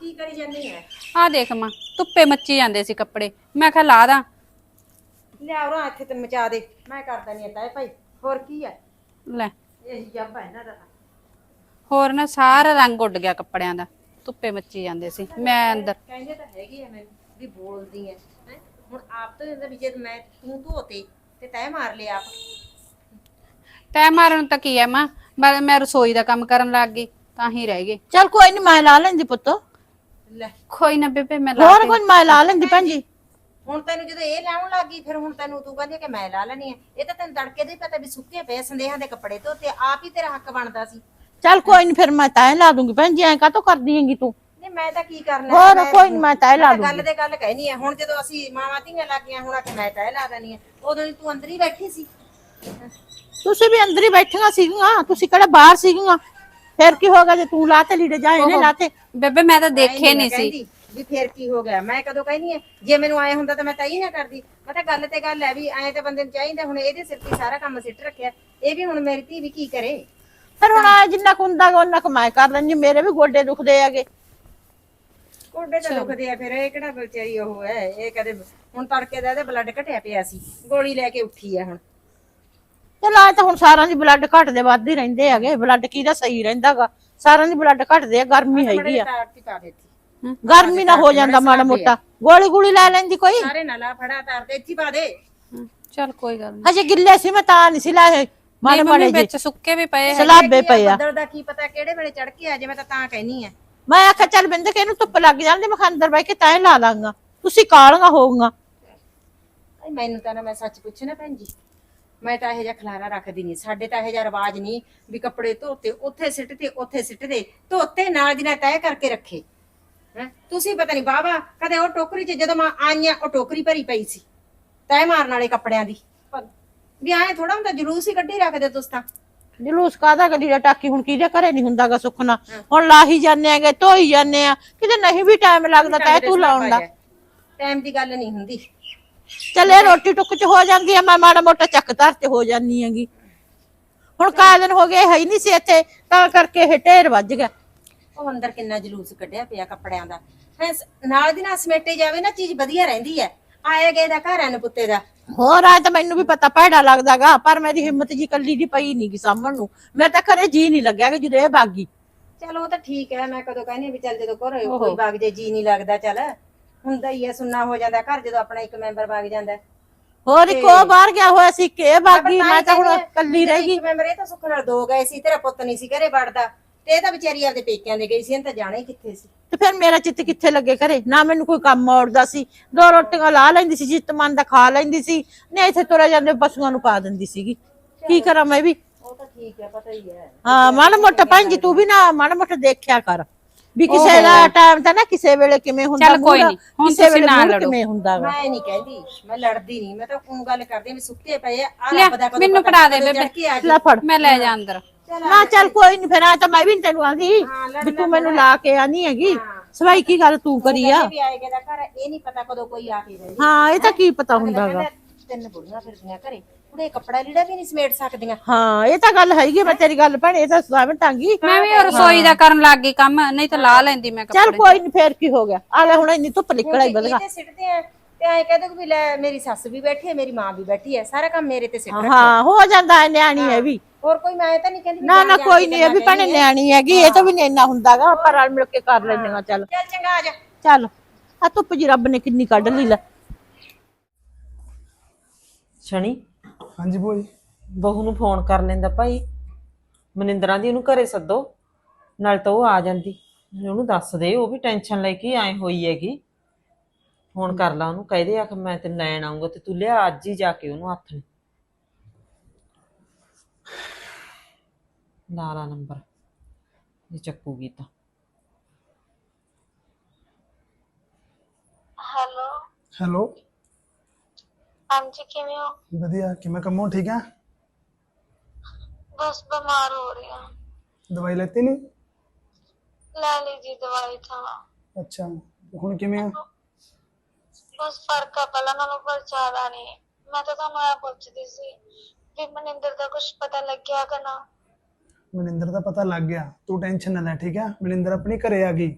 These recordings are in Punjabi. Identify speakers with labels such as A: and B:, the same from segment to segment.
A: ਕੀ ਕਰੀ ਜਾਂਦੀ ਐ?
B: ਆ ਦੇਖ ਮਾਂ ਧੁੱਪੇ ਮੱਚੀ ਜਾਂਦੇ ਸੀ ਕੱਪੜੇ। ਮੈਂ ਕਿਹਾ ਲਾ ਦਾਂ।
A: ਲਿਆ ਉਰਾਂ ਇੱਥੇ ਤੇ ਮਚਾ ਦੇ। ਮੈਂ ਕਰਦਾ ਨਹੀਂ ਤਾਏ ਭਾਈ। ਹੋਰ ਕੀ ਐ?
B: ਲੈ।
A: ਇਹੀ ਜੱਬ ਹੈ ਇਹਨਾਂ ਦਾ ਤਾਂ।
B: ਹੋਰ ਨਾ ਸਾਰਾ ਰੰਗ ਉੱਡ ਗਿਆ ਕੱਪੜਿਆਂ ਦਾ। ਧੁੱਪੇ ਮੱਚੀ ਜਾਂਦੇ ਸੀ। ਮੈਂ ਅੰਦਰ।
A: ਕਹਿੰਦੇ ਤਾਂ ਹੈਗੀ ਐ ਮੈਨੂੰ ਵੀ ਬੋਲਦੀ ਐ। ਹੈਂ। ਹੁਣ ਆਪ ਤੋਂ ਇਹਦਾ ਵੀ ਜਦ ਮੈਂ ਤੂੰ ਧੋਤੇ ਤੇ ਤੈ ਮਾਰ ਲਿਆ ਆਪ।
B: ਤੈ ਮਾਰਨ ਨੂੰ ਤਾਂ ਕੀ ਹੈ ਮਾਂ? ਮੈਂ ਮੈਂ ਰਸੋਈ ਦਾ ਕੰਮ ਕਰਨ ਲੱਗ ਗਈ ਤਾਂ ਹੀ ਰਹਿ ਗਏ।
C: ਚੱਲ ਕੋਈ ਨਹੀਂ ਮੈਂ ਲਾ ਲੈਂਦੀ ਪੁੱਤ।
A: ਲੈ।
B: ਕੋਈ ਨਾ ਬੇਬੇ ਮੈਂ ਲਾ
C: ਹੋਰ ਕੋਈ ਮੈਂ ਲਾ ਲੈਂਦੀ ਭੈਣ ਜੀ।
A: ਹੁਣ ਤੈਨੂੰ ਜਦੋਂ ਇਹ ਲਾਉਣ ਲੱਗੀ ਫਿਰ ਹੁਣ ਤੈਨੂੰ ਤੂੰ ਕਹਿੰਦੀ ਆ ਕਿ ਮੈਂ ਲਾ ਲੈਣੀ ਐ ਇਹ ਤਾਂ ਤੈਨੂੰ ਤੜਕੇ ਦੇ ਹੀ ਪਤਾ ਵੀ ਸੁੱਕੇ ਪਏ ਸੰਦੇਹਾਂ ਦੇ ਕੱਪੜੇ ਧੋਤੇ ਆਪ ਹੀ ਤੇਰਾ ਹੱਕ ਬਣਦਾ ਸੀ।
C: ਚੱਲ ਕੋਈ ਨਹੀਂ ਫਿਰ ਮੈਂ ਤਾਂ ਲਾ ਦੂੰਗੀ। ਭੈਣ ਜੀ ਐਂ ਕਾਤੋਂ ਕਰਦੀ ਹੈਗੀ ਤੂੰ?
A: ਨਹੀਂ ਮੈਂ ਤਾਂ ਕੀ ਕਰਨਾ
C: ਹੋਰ
A: ਮੈਂ-
C: ਕੋਈ ਨੀ, ਮੈਂ ਤੈਅ ਲਾ
A: ਮੈਂ ਤਾਂ ਗੱਲ ਦੇ ਗੱਲ ਕਹਿਨੀ ਆ। ਹੁਣ ਜਦੋਂ ਅਸੀਂ ਮਾਵਾਂ ਧੀਆਂ ਲੱਗੀਆਂ ਹੁਣ ਆ ਕੇ ਮੈਂ ਤੈ ਲਾ ਦੇਣੀ ਆ। ਉਦੋਂ ਨੀ ਤੂੰ ਅੰਦਰ ਹੀ ਬੈਠੀ ਸੀ।
C: ਤੁਸੀਂ ਵੀ ਅੰਦਰ ਹੀ ਬੈਠੀਆਂ ਸੀਗੀਆਂ। ਤੁਸੀਂ ਕਿਹੜਾ ਬਾਹਰ ਸੀਗੀਆਂ? ਫਿਰ ਕੀ ਹੋਗਾ ਜੇ ਤੂੰ ਲਾਤੇ ਲੀੜੇ ਜਾ ਇਹਨੇ ਲਾਤੇ?
B: ਬੇਬੇ ਮੈਂ ਤਾਂ ਦੇਖੇ ਨਹੀਂ ਸੀ।
A: ਕਹਿੰਦੀ ਵੀ ਫੇਰ ਕੀ ਹੋ ਗਿਆ? ਮੈਂ ਕਦੋਂ ਕਹਿਨੀ ਆ ਜੇ ਮੈਨੂੰ ਆਏ ਹੁੰਦਾ ਤਾਂ ਮੈਂ ਤਾਂ ਹੀ ਨਾ ਕਰਦੀ। ਮੈਂ ਤਾਂ ਗੱਲ ਤੇ ਗੱਲ ਹੈ ਵੀ ਐਂ ਤਾਂ ਬੰਦੇ ਨੂੰ ਚਾਹੀਦਾ ਹੁਣ ਇਹਦੇ ਸਿਰ ਤੇ ਸਾਰਾ ਕੰਮ ਸਿੱਟ ਰੱਖਿਆ। ਇਹ ਵੀ ਹੁਣ ਮੇਰੀ ਧੀ ਵੀ ਕੀ ਕਰੇ?
C: ਫਿਰ ਹੁਣ ਆ ਜਿੰਨਾ ਕੁ ਹੁੰਦਾ ਗਾ ਉਹਨਾਂ ਕੁ ਮੈਂ ਕਰ ਲੈਂਦੀ ਮੇਰੇ ਵੀ ਗੋਡੇ ਦੁਖਦੇ ਹੈਗੇ।
A: ਕੋਡੇ ਤਾਂ ਦੁਖਦੇ ਆ ਫਿਰ ਇਹ ਕਿਹੜਾ ਵਿਚਾਰੀ ਉਹ ਹੈ? ਇਹ ਕਦੇ ਹੁਣ ਤੜਕੇ ਦਾ ਇਹਦੇ ਬਲੱਡ ਘਟਿਆ ਪਿਆ ਸੀ ਗੋਲੀ ਲੈ ਕੇ ਉੱਠੀ ਆ ਹੁਣ।
C: ਚਲ ਆ ਤਾਂ ਹੁਣ ਸਾਰਿਆਂ ਦੀ ਬਲੱਡ ਘਟਦੇ ਵੱਧਦੇ ਰਹਿੰਦੇ ਹੈਗੇ। ਬਲੱਡ ਕਿਹਦਾ ਸਹੀ ਰਹਿੰਦਾਗਾ? ਸਾਰਿਆਂ ਦੀ ਬਲੱਡ ਘਟਦੇ ਆ ਗਰਮੀ ਹੈਗੀ ਆ।
A: ਤਾਰ ਤੀ ਪਾ ਦਿੱਤੀ।
C: ਗਰਮੀ ਨਾ ਹੋ ਜਾਂਦਾ ਮਾੜਾ ਮੋਟਾ। ਗੋਲੀ ਗੋਲੀ ਲੈ ਲੈਂਦੀ ਕੋਈ?
A: ਸਾਰੇ ਨਾਲਾ ਫੜਾ ਤਾਰ ਤੇ ਇੱਥੇ ਪਾ ਦੇ।
B: ਚੱਲ ਕੋਈ ਗੱਲ ਨਹੀਂ
C: ਹਜੇ ਗਿੱਲੇ ਸੀ ਮੈਂ ਤਾਂ ਨਹੀਂ ਸੀ ਲਾਏ। ਮਾੜੇ ਮਾੜੇ
B: ਵਿੱਚ ਸੁੱਕੇ ਵੀ ਪਏ ਹੈ
C: ਸਲਾਬੇ ਪਏ ਆ।
A: ਬੱਦਲ ਦਾ ਕੀ ਪਤਾ ਕਿਹੜੇ ਵੇਲੇ ਚੜ ਕੇ ਆ ਜਾਵੇ ਤਾਂ ਤਾਂ ਕਹਿਨੀ ਆ।
C: ਮੈਂ ਆਖਿਆ ਚੱਲ ਬਿੰਦ ਕੇ ਇਹਨੂੰ ਧੁੱਪ ਲੱਗ ਜਾਂਦੇ ਮੈਂ ਅੰਦਰ ਬਹਿ ਕੇ ਤਾਂ ਹੀ ਲਾ ਦਾਂਗਾ ਤੁਸੀਂ ਕਾਲੀਆਂ ਹੋਊਗਾ।
A: ਮੈਨੂੰ ਤਾਂ ਨਾ ਮੈਂ ਸੱਚ ਪੁੱਛੇ ਨਾ ਭੈਣ ਜੀ। ਮੈਂ ਤਾਂ ਇਹ ਜਿਹਾ ਖਲਾਰਾ ਰੱਖਦੀ ਨਹੀਂ ਸਾਡੇ ਤਾਂ ਇਹ ਜਿਹਾ ਰਿਵਾਜ ਨਹੀਂ ਵੀ ਕੱਪੜੇ ਧੋਤੇ ਉੱਥੇ ਸਿੱਟ ਤੇ ਉੱਥੇ ਸਿੱਟ ਦੇ ਧੋਤੇ ਨਾਲ ਦੀ ਨਾਲ ਤੈਅ ਕਰਕੇ ਰੱਖੇ। ਹੈਂ? ਤੁਸੀਂ ਪਤਾ ਨਹੀਂ ਬਾਬਾ ਕਦੇ ਉਹ ਟੋਕਰੀ 'ਚ ਜਦੋਂ ਮੈਂ ਆਈਆਂ ਉਹ ਟੋਕਰੀ ਭਰੀ ਪਈ ਸੀ। ਤੈਅ ਮਾਰਨ ਵਾਲੇ ਕੱਪੜਿਆਂ ਦੀ। ਵੀ ਐਂ ਥੋੜਾ ਹੁੰਦਾ ਜਲੂਸ ਹੀ ਕੱਢੀ ਰੱਖਦੇ ਤੁਸੀਂ ਤਾਂ।
C: ਜਲੂਸ ਕਾਦਾ ਗੱਡੀ ਦਾ ਟਾਕੀ? ਹੁਣ ਕਿਹਦੇ ਘਰੇ ਨਹੀਂ ਹੁੰਦਾਗਾ ਸੁੱਖਣਾ ਹੁਣ ਲਾਹੀ ਜਾਂਦੇ ਆਗੇ ਧੋਈ ਜਾਂਦੇ ਆ। ਕਿਤੇ ਨਹੀਂ ਵੀ ਟਾਈਮ ਲੱਗਦਾ ਤਾਂ ਤੂੰ ਲਾਉਣ ਦਾ।
A: ਟਾਈਮ ਦੀ ਗੱਲ ਨਹੀਂ ਹੁੰਦੀ।
C: ਚੱਲੇ ਰੋਟੀ ਟੁੱਕ ਚ ਹੋ ਜਾਂਦੀ ਆ ਮੈਂ ਮਾੜਾ ਮੋਟਾ ਚੱਕ ਧਰ ਤੇ ਹੋ ਜਾਂਦੀ ਹੈਗੀ। ਹੁਣ ਕਾ ਦਿਨ ਹੋ ਗਏ ਹੈ ਹੀ ਨਹੀਂ ਸੀ ਇੱਥੇ ਤਾਂ ਕਰਕੇ ਇਹ ਢੇਰ ਵੱਜ ਗਿਆ।
A: ਉਹ ਅੰਦਰ ਕਿੰਨਾ ਜਲੂਸ ਕੱਢਿਆ ਪਿਆ ਕੱਪੜਿਆਂ ਦਾ। ਹੈਂ ਸ- ਨਾਲ ਦੀ ਨਾਲ ਸਮੇਟੇ ਜਾਵੇ ਨਾ ਚੀਜ਼ ਵਧੀਆ ਰਹਿੰਦੀ ਹੈ ਆਏ ਗਏ ਦਾ ਘਰ ਐਨ ਪੁੱਤੇ ਦਾ।
C: ਹੋਰ ਆ ਤਾਂ ਮੈਨੂੰ ਵੀ ਪਤਾ ਭੈੜਾ ਲੱਗਦਾਗਾ ਪਰ ਮੇਰੀ ਹਿੰਮਤ ਜੀ ਕੱਲੀ ਦੀ ਪਈ ਨਹੀਂ ਗੀ ਸਾਂਭਣ ਨੂੰ। ਮੈਂ ਤਾਂ ਘਰੇ ਜੀ ਨਹੀਂ ਲੱਗਿਆ ਕਿ ਜਦੋਂ ਇਹ ਬਾਗੀ।
A: ਚਲੋ ਉਹ ਤਾਂ ਠੀਕ ਹੈ ਮੈਂ ਕਦੋਂ ਕਹਿੰਦੀ ਹਾਂ ਵੀ ਚੱਲ ਜਦੋਂ ਘਰ ਕੋਈ ਵਗ ਜੇ ਜੀ ਨਹੀਂ ਲੱਗਦਾ ਚੱਲ। ਹੁੰਦਾ ਹੀ ਹੈ ਸੁੰਨਾ ਹੋ ਜਾਂਦਾ ਘਰ ਜਦੋਂ ਆਪਣਾ ਇੱਕ ਮੈਂਬਰ ਵਗ ਜਾਂਦਾ ਹੈ।
C: ਹੋਰ ਇੱਕ ਉਹ ਬਾਹਰ ਗਿਆ ਹੋਇਆ ਸੀ ਕਿ ਇਹ ਬਾਗੀ ਮੈਂ ਤਾਂ ਹੁਣ ਕੱਲੀ ਰਹਿ ਗਈ।
A: ਇੱਕ ਮੈਂਬਰ ਇਹ ਤਾਂ ਸੁੱਖ ਨਾਲ ਦੋ ਗਏ ਸੀ ਤੇਰਾ ਪੁੱਤ ਨਹੀਂ ਸੀ ਘਰੇ ਵੜਦਾ। ਤੇ ਇਹ ਤਾਂ ਵਿਚਾਰੀ ਆਪਦੇ ਪੇਕਿਆਂ ਦੇ ਗਈ ਸੀ ਇਹਨੇ ਤਾਂ ਜਾਣਾ ਹੀ ਕਿੱਥੇ ਸੀ?
C: ਤੇ ਫਿਰ ਮੇਰਾ ਚਿੱਤ ਕਿੱਥੇ ਲੱਗੇ ਘਰੇ? ਨਾ ਮੈਨੂੰ ਕੋਈ ਕੰਮ ਔੜਦਾ ਸੀ ਦੋ ਰੋਟੀਆਂ ਲਾ ਲੈਂਦੀ ਸੀ ਜਿੱਤ ਮਨ ਦਾ ਖਾ ਲੈਂਦੀ ਸੀ ਨਹੀਂ ਇੱਥੇ ਤੁਰੇ ਜਾਂਦੇ ਪਸ਼ੂਆਂ ਨੂੰ ਪਾ ਦਿੰਦੀ ਸੀਗੀ। ਕੀ ਕਰਾਂ ਮੈਂ ਵੀ?
A: ਉਹ ਤਾਂ ਠੀਕ ਹੈ ਪਤਾ ਹੀ ਹੈ।
C: ਹਾਂ ਮਾੜਾ ਮੋਟਾ ਭੈਣ ਜੀ ਤੂੰ ਵੀ ਨਾ ਮਾੜਾ ਮੋਟਾ ਦੇਖਿਆ ਕਰ। ਵੀ ਕਿਸੇ ਦਾ ਟਾਈਮ ਤਾਂ ਨਾ ਕਿਸੇ ਵੇਲੇ ਕਿਵੇਂ ਹੁੰਦਾ
B: ਚੱਲ ਕੋਈ
C: ਮੂਡ,
B: ਨੀ, ਹੁਣ
C: ਕਿਸੇ
B: ਤੁਸੀਂ
C: ਵੇਲੇ
B: ਨਾ ਲੜੋ।
C: ਕਿਵੇਂ ਹੁੰਦਾ ਵਾ?
A: ਮੈਂ ਨਹੀਂ ਕਹਿੰਦੀ ਮੈਂ ਲੜਦੀ ਨਹੀਂ ਮੈਂ ਤਾਂ ਉਹ ਗੱਲ ਕਰਦੀ ਵੀ ਸੁੱਕੇ ਪਏ ਆ ਰੱਬ ਦਾ
B: ਮੈਨੂੰ ਫੜਾ ਦੇ ਬੇਬੇ।
C: ਲੈ ਫੜ।
B: ਮੈਂ ਲੈ ਜਾ ਅੰਦਰ।
C: ਨਾ ਚੱਲ ਕੋਈ ਨਹੀਂ ਫਿਰ ਆ ਤਾਂ ਮੈਂ ਵੀ ਨੀ ਤੈਨੂੰ ਆਂਦੀ ਵੀ ਤੂੰ ਮੈਨੂੰ ਲਾ ਕੇ ਆਨੀ ਹੈਗੀ। ਸਵਾਈ ਕੀ ਗੱਲ ਤੂੰ ਕਰੀ ਆ?
A: ਵੀ ਆਏਗਾ ਦਾ ਘਰ ਇਹ ਨਹੀਂ ਪਤਾ ਕਦੋਂ ਕੋਈ ਆ ਕੇ ਜਾਏ
C: ਹਾਂ ਇਹ ਤਾਂ ਕੀ ਪਤਾ ਹੁੰਦਾਗਾ
A: ਤਿੰਨ ਬੁੜੀਆਂ ਫਿਰਦੀਆਂ ਘਰੇ ਕੁੜੇ ਕੱਪੜਾ ਲੀੜਾ ਵੀ ਨਹੀਂ ਸਮੇਟ ਸਕਦੀਆਂ।
C: ਹਾਂ ਇਹ ਤਾਂ ਗੱਲ ਹੈਗੀ ਮੈਂ ਤੇਰੀ ਗੱਲ ਭੈਣੇ ਇਹ ਤਾਂ ਸਾਵਣ ਟਾਂਗੀ।
B: ਮੈਂ ਵੀ ਉਹ ਰਸੋਈ ਦਾ ਕਰਨ ਲੱਗ ਗਈ ਕੰਮ ਨਹੀਂ ਤਾਂ ਲਾ ਲੈਂਦੀ ਮੈਂ
C: ਚੱਲ
B: ਕੱਪੜੇ
C: ਕੋਈ ਨਹੀਂ ਫੇਰ ਕੀ ਹੋ ਗਿਆ? ਆ ਲੈ ਹੁਣ ਇੰਨੀ ਧੁੱਪ ਨਿਕਲ ਆਈ ਬਦਗਾ
A: ਤੇ ਸਿੱਟਦੇ ਆ ਤੇ ਐਂ ਕਹਦੇ ਵੀ ਲੈ ਮੇਰੀ ਸੱਸ ਵੀ ਬੈਠੀ ਹੈ ਮੇਰੀ ਮਾਂ ਵੀ ਬੈਠੀ ਹੈ ਸਾਰਾ ਕੰਮ ਮੇਰੇ ਤੇ ਸਿੱਟ ਰੱਖਿਆ।
C: ਹਾਂ ਹੋ ਜਾਂਦਾ ਹੈ ਨਿਆਣੀ ਹੈ ਵੀ।
A: ਹੋਰ ਕੋਈ ਮੈਂ ਤਾਂ ਨਹੀਂ ਕਹਿੰਦੀ ਵੀ
C: ਨਾ ਨਾ ਕੋਈ ਨਹੀਂ ਇਹ ਵੀ ਭੈਣੇ ਨਿਆਣੀ ਹੈਗੀ ਇਹ ਤਾਂ ਵੀ ਨਹੀਂ ਇੰਨਾ ਹੁੰਦਾਗਾ ਪਰ ਰਲ ਮਿਲ ਕੇ ਕਰ ਲੈਂਦੀਆਂ ਚੱਲ।
A: ਚੱਲ ਚੰਗਾ ਆ ਜਾ।
C: ਚੱਲ ਆ ਧੁੱਪ ਜੀ ਰੱਬ ਨੇ ਕਿੰਨੀ ਕੱਢ ਲਈ ਲੈ।
D: ਸ਼ਨੀ
E: ਹਾਂਜੀ ਭੋਈ
D: ਬਹੂ ਨੂੰ ਫੋਨ ਕਰ ਲੈਂਦਾ ਭਾਈ। ਮਨਿੰਦਰਾਂ ਦੀ ਉਹਨੂੰ ਘਰੇ ਸੱਦੋ ਨਾਲ ਤਾਂ ਉਹ ਆ ਜਾਂਦੀ। ਉਹਨੂੰ ਦੱਸ ਦੇ ਉਹ ਵੀ ਟੈਨਸ਼ਨ ਲੈ ਕੇ ਐ ਹੋਈ ਹੈਗੀ। ਫੋਨ ਕਰ ਲਾ ਉਹਨੂੰ ਕਹਿ ਦੇ ਆ ਕਿ ਮੈਂ ਤੇ ਲੈਣ ਆਉਂਗਾ ਤੇ ਤੂੰ ਲਿਆ ਅੱਜ ਹੀ ਜਾ ਕੇ ਉਹਨੂੰ ਹੱਥ ਨੂੰ। ਲਾ ਨੰਬਰ ਇਹ ਚੱਕੂਗੀ ਤਾਂ।
F: ਹੈਲੋ
E: ਹੈਲੋ
F: ਹਾਂਜੀ ਕਿਵੇਂ ਹੋ?
E: ਵਧੀਆ ਕਿਵੇਂ ਕੰਮੋਂ? ਠੀਕ ਆ?
F: ਬਸ ਬਿਮਾਰ ਹੋ ਰਹੀ ਹਾਂ।
E: ਦਵਾਈ ਲੈਤੀ ਨਹੀਂ?
F: ਲੈ ਲਈ ਜੀ ਦਵਾਈ ਤਾਂ।
E: ਅੱਛਾ ਹੁਣ ਕਿਵੇਂ ਆ?
F: ਬਸ ਫ਼ਰਕ ਆ ਪਹਿਲਾਂ ਨਾਲੋਂ ਪਰ ਜ਼ਿਆਦਾ ਨਹੀਂ ਮੈਂ ਤਾਂ ਤੁਹਾਨੂੰ ਇਹ ਪੁੱਛਦੀ ਸੀ ਵੀ ਮਨਿੰਦਰ ਦਾ ਕੁਝ ਪਤਾ ਲੱਗਿਆ ਕਿ ਨਾ?
E: ਮਨਿੰਦਰ ਦਾ ਪਤਾ ਲੱਗ ਗਿਆ। ਤੂੰ ਟੈਨਸ਼ਨ ਨਾ ਲੈ ਠੀਕ ਆ? ਮਨਿੰਦਰ ਆਪਣੀ ਘਰੇ ਆ ਗਈ।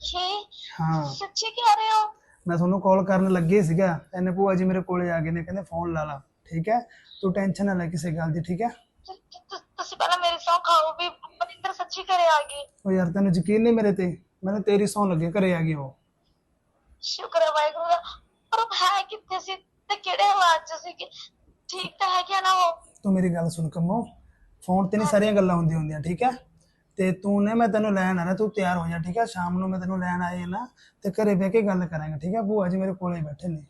F: ਕੀ?
E: ਹਾਂ।
F: ਸੱਚੀ ਕਹਿ ਰਹੇ ਹੋ?
E: ਮੈਂ ਤੁਹਾਨੂੰ ਕਾਲ ਕਰਨ ਲੱਗੇ ਸੀਗਾ ਇਹਨੇ ਭੂਆ ਜੀ ਮੇਰੇ ਕੋਲੇ ਆ ਗਏ ਨੇ ਕਹਿੰਦੇ ਫੋਨ ਲਾ ਲਾ ਠੀਕ ਹੈ? ਤੂੰ ਟੈਨਸ਼ਨ ਨਾ ਲੈ ਕਿਸੇ ਗੱਲ ਦੀ ਠੀਕ ਹੈ?
F: ਤੁਸੀਂ ਪਹਿਲਾਂ ਮੇਰੀ ਸੌਂ ਖਾਓ ਵੀ ਮਨਿੰਦਰ ਸੱਚੀ ਘਰੇ ਆ ਗਈ।
E: ਉਹ ਯਾਰ ਤੈਨੂੰ ਯਕੀਨ ਨਹੀਂ ਮੇਰੇ ਤੇ ਮੈਨੂੰ ਤੇਰੀ ਸੌਂ ਲੱਗੇ ਘਰੇ ਆ ਗਈ ਉਹ।
F: ਸ਼ੁਕਰ ਹੈ ਵਾਹਿਗੁਰੂ ਦਾ ਪਰ ਹੈ ਕਿੱਥੇ ਸੀ ਤੇ ਕਿਹੜੇ ਹਾਲਾਤ ਚ ਸੀ ਠੀਕ ਤਾਂ ਹੈ ਕਿ ਨਾ ਉਹ।
E: ਤੂੰ ਮੇਰੀ ਗੱਲ ਸੁਣ ਕੰਮੋ ਫੋਨ ਤੇ ਨਹੀਂ ਸਾਰੀਆਂ ਗੱਲਾਂ ਹੁੰਦੀਆਂ ਹੁੰਦੀਆਂ ਠੀਕ ਹੈ? ਤੇ ਤੂੰ ਨੇ ਮੈਂ ਤੈਨੂੰ ਲੈਣ ਆਣਾ ਤੂੰ ਤਿਆਰ ਹੋ ਜਾ ਠੀਕ ਹੈ ਸ਼ਾਮ ਨੂੰ ਮੈਂ ਤੈਨੂੰ ਲੈਣ ਆਏ ਨਾ ਤੇ ਘਰੇ ਬਹਿ ਕੇ ਗੱਲ ਕਰਾਂਗੇ ਠੀਕ ਹੈ ਭੂਆ ਜੀ ਮੇਰੇ ਕੋਲੇ ਹੀ ਬੈਠੇ ਨੇ।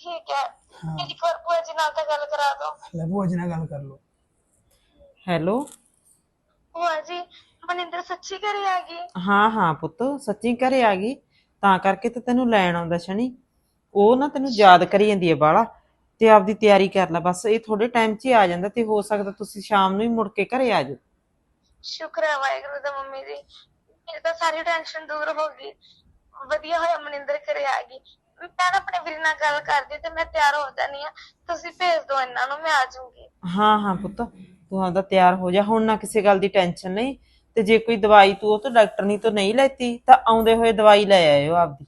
F: ਠੀਕ ਹੈ
E: ਹਾਂ।
F: ਮੇਰੀ ਘਰ ਭੂਆ ਜੀ ਨਾਲ ਤਾਂ ਗੱਲ ਕਰਾ ਦਿਓ
E: ਲੈ ਭੂਆ ਜੀ ਨਾਲ ਗੱਲ ਕਰ ਲਓ।
D: ਹੈਲੋ?
F: ਭੂਆ ਜੀ ਮਨਿੰਦਰ ਸੱਚੀ ਘਰੇ ਆ ਗਈ?
D: ਹਾਂ ਹਾਂ ਪੁੱਤ ਸੱਚੀ ਘਰੇ ਆ ਗਈ। ਤਾਂ ਕਰਕੇ ਤਾਂ ਤੈਨੂੰ ਲੈਣ ਆਉਂਦਾ ਸ਼ਨੀ। ਉਹ ਨਾ ਤੈਨੂੰ ਯਾਦ ਕਰੀ ਜਾਂਦੀ ਹੈ ਬਾਲਾ ਤੇ ਆਪਦੀ ਤਿਆਰੀ ਕਰ ਲੈ ਬਸ ਇਹ ਥੋੜੇ ਟਾਈਮ 'ਚ ਹੀ ਆ ਜਾਂਦਾ ਤੇ ਹੋ ਸਕਦਾ ਤੁਸੀਂ ਸ਼ਾਮ ਨੂੰ ਹੀ ਮੁੜ ਕੇ ਘਰੇ ਆ ਜਾਓ।
F: ਸ਼ੁਕਰ ਹੈ ਵਾਹਿਗੁਰੂ ਦਾ ਮੰਮੀ ਜੀ। ਮੇਰੀ ਤਾਂ ਸਾਰੀ ਟੈਨਸ਼ਨ ਦੂਰ ਹੋ ਗਈ। ਵਧੀਆ ਹੋਇਆ ਮਨਿੰਦਰ ਘਰੇ ਆ ਗਈ। ਮੈਂ ਨਾ ਆਪਣੇ ਵੀਰ ਨਾਲ ਗੱਲ ਕਰਦੀ ਤੇ ਮੈਂ ਤਿਆਰ ਹੋ ਜਾਨੀ ਆ ਤੁਸੀਂ ਭੇਜ ਦਿਓ ਇਹਨਾਂ ਨੂੰ ਮੈਂ ਆ ਜਾਊਂਗੀ।
D: ਹਾਂ ਹਾਂ ਪੁੱਤ ਤੂੰ ਆਪਦਾ ਤਿਆਰ ਹੋ ਜਾ। ਹੁਣ ਨਾ ਕਿਸੇ ਗੱਲ ਦੀ ਟੈਨਸ਼ਨ ਨਹੀਂ। ਤੇ ਜੇ ਕੋਈ ਦਵਾਈ ਤੂੰ ਉਹ ਤੋਂ ਡਾਕਟਰਨੀ ਤੋਂ ਨਹੀਂ ਲੈਤੀ ਤਾਂ ਆਉਂਦੇ ਹੋਏ ਦਵਾਈ ਲੈ ਆਇਓ ਆਪਦੀ।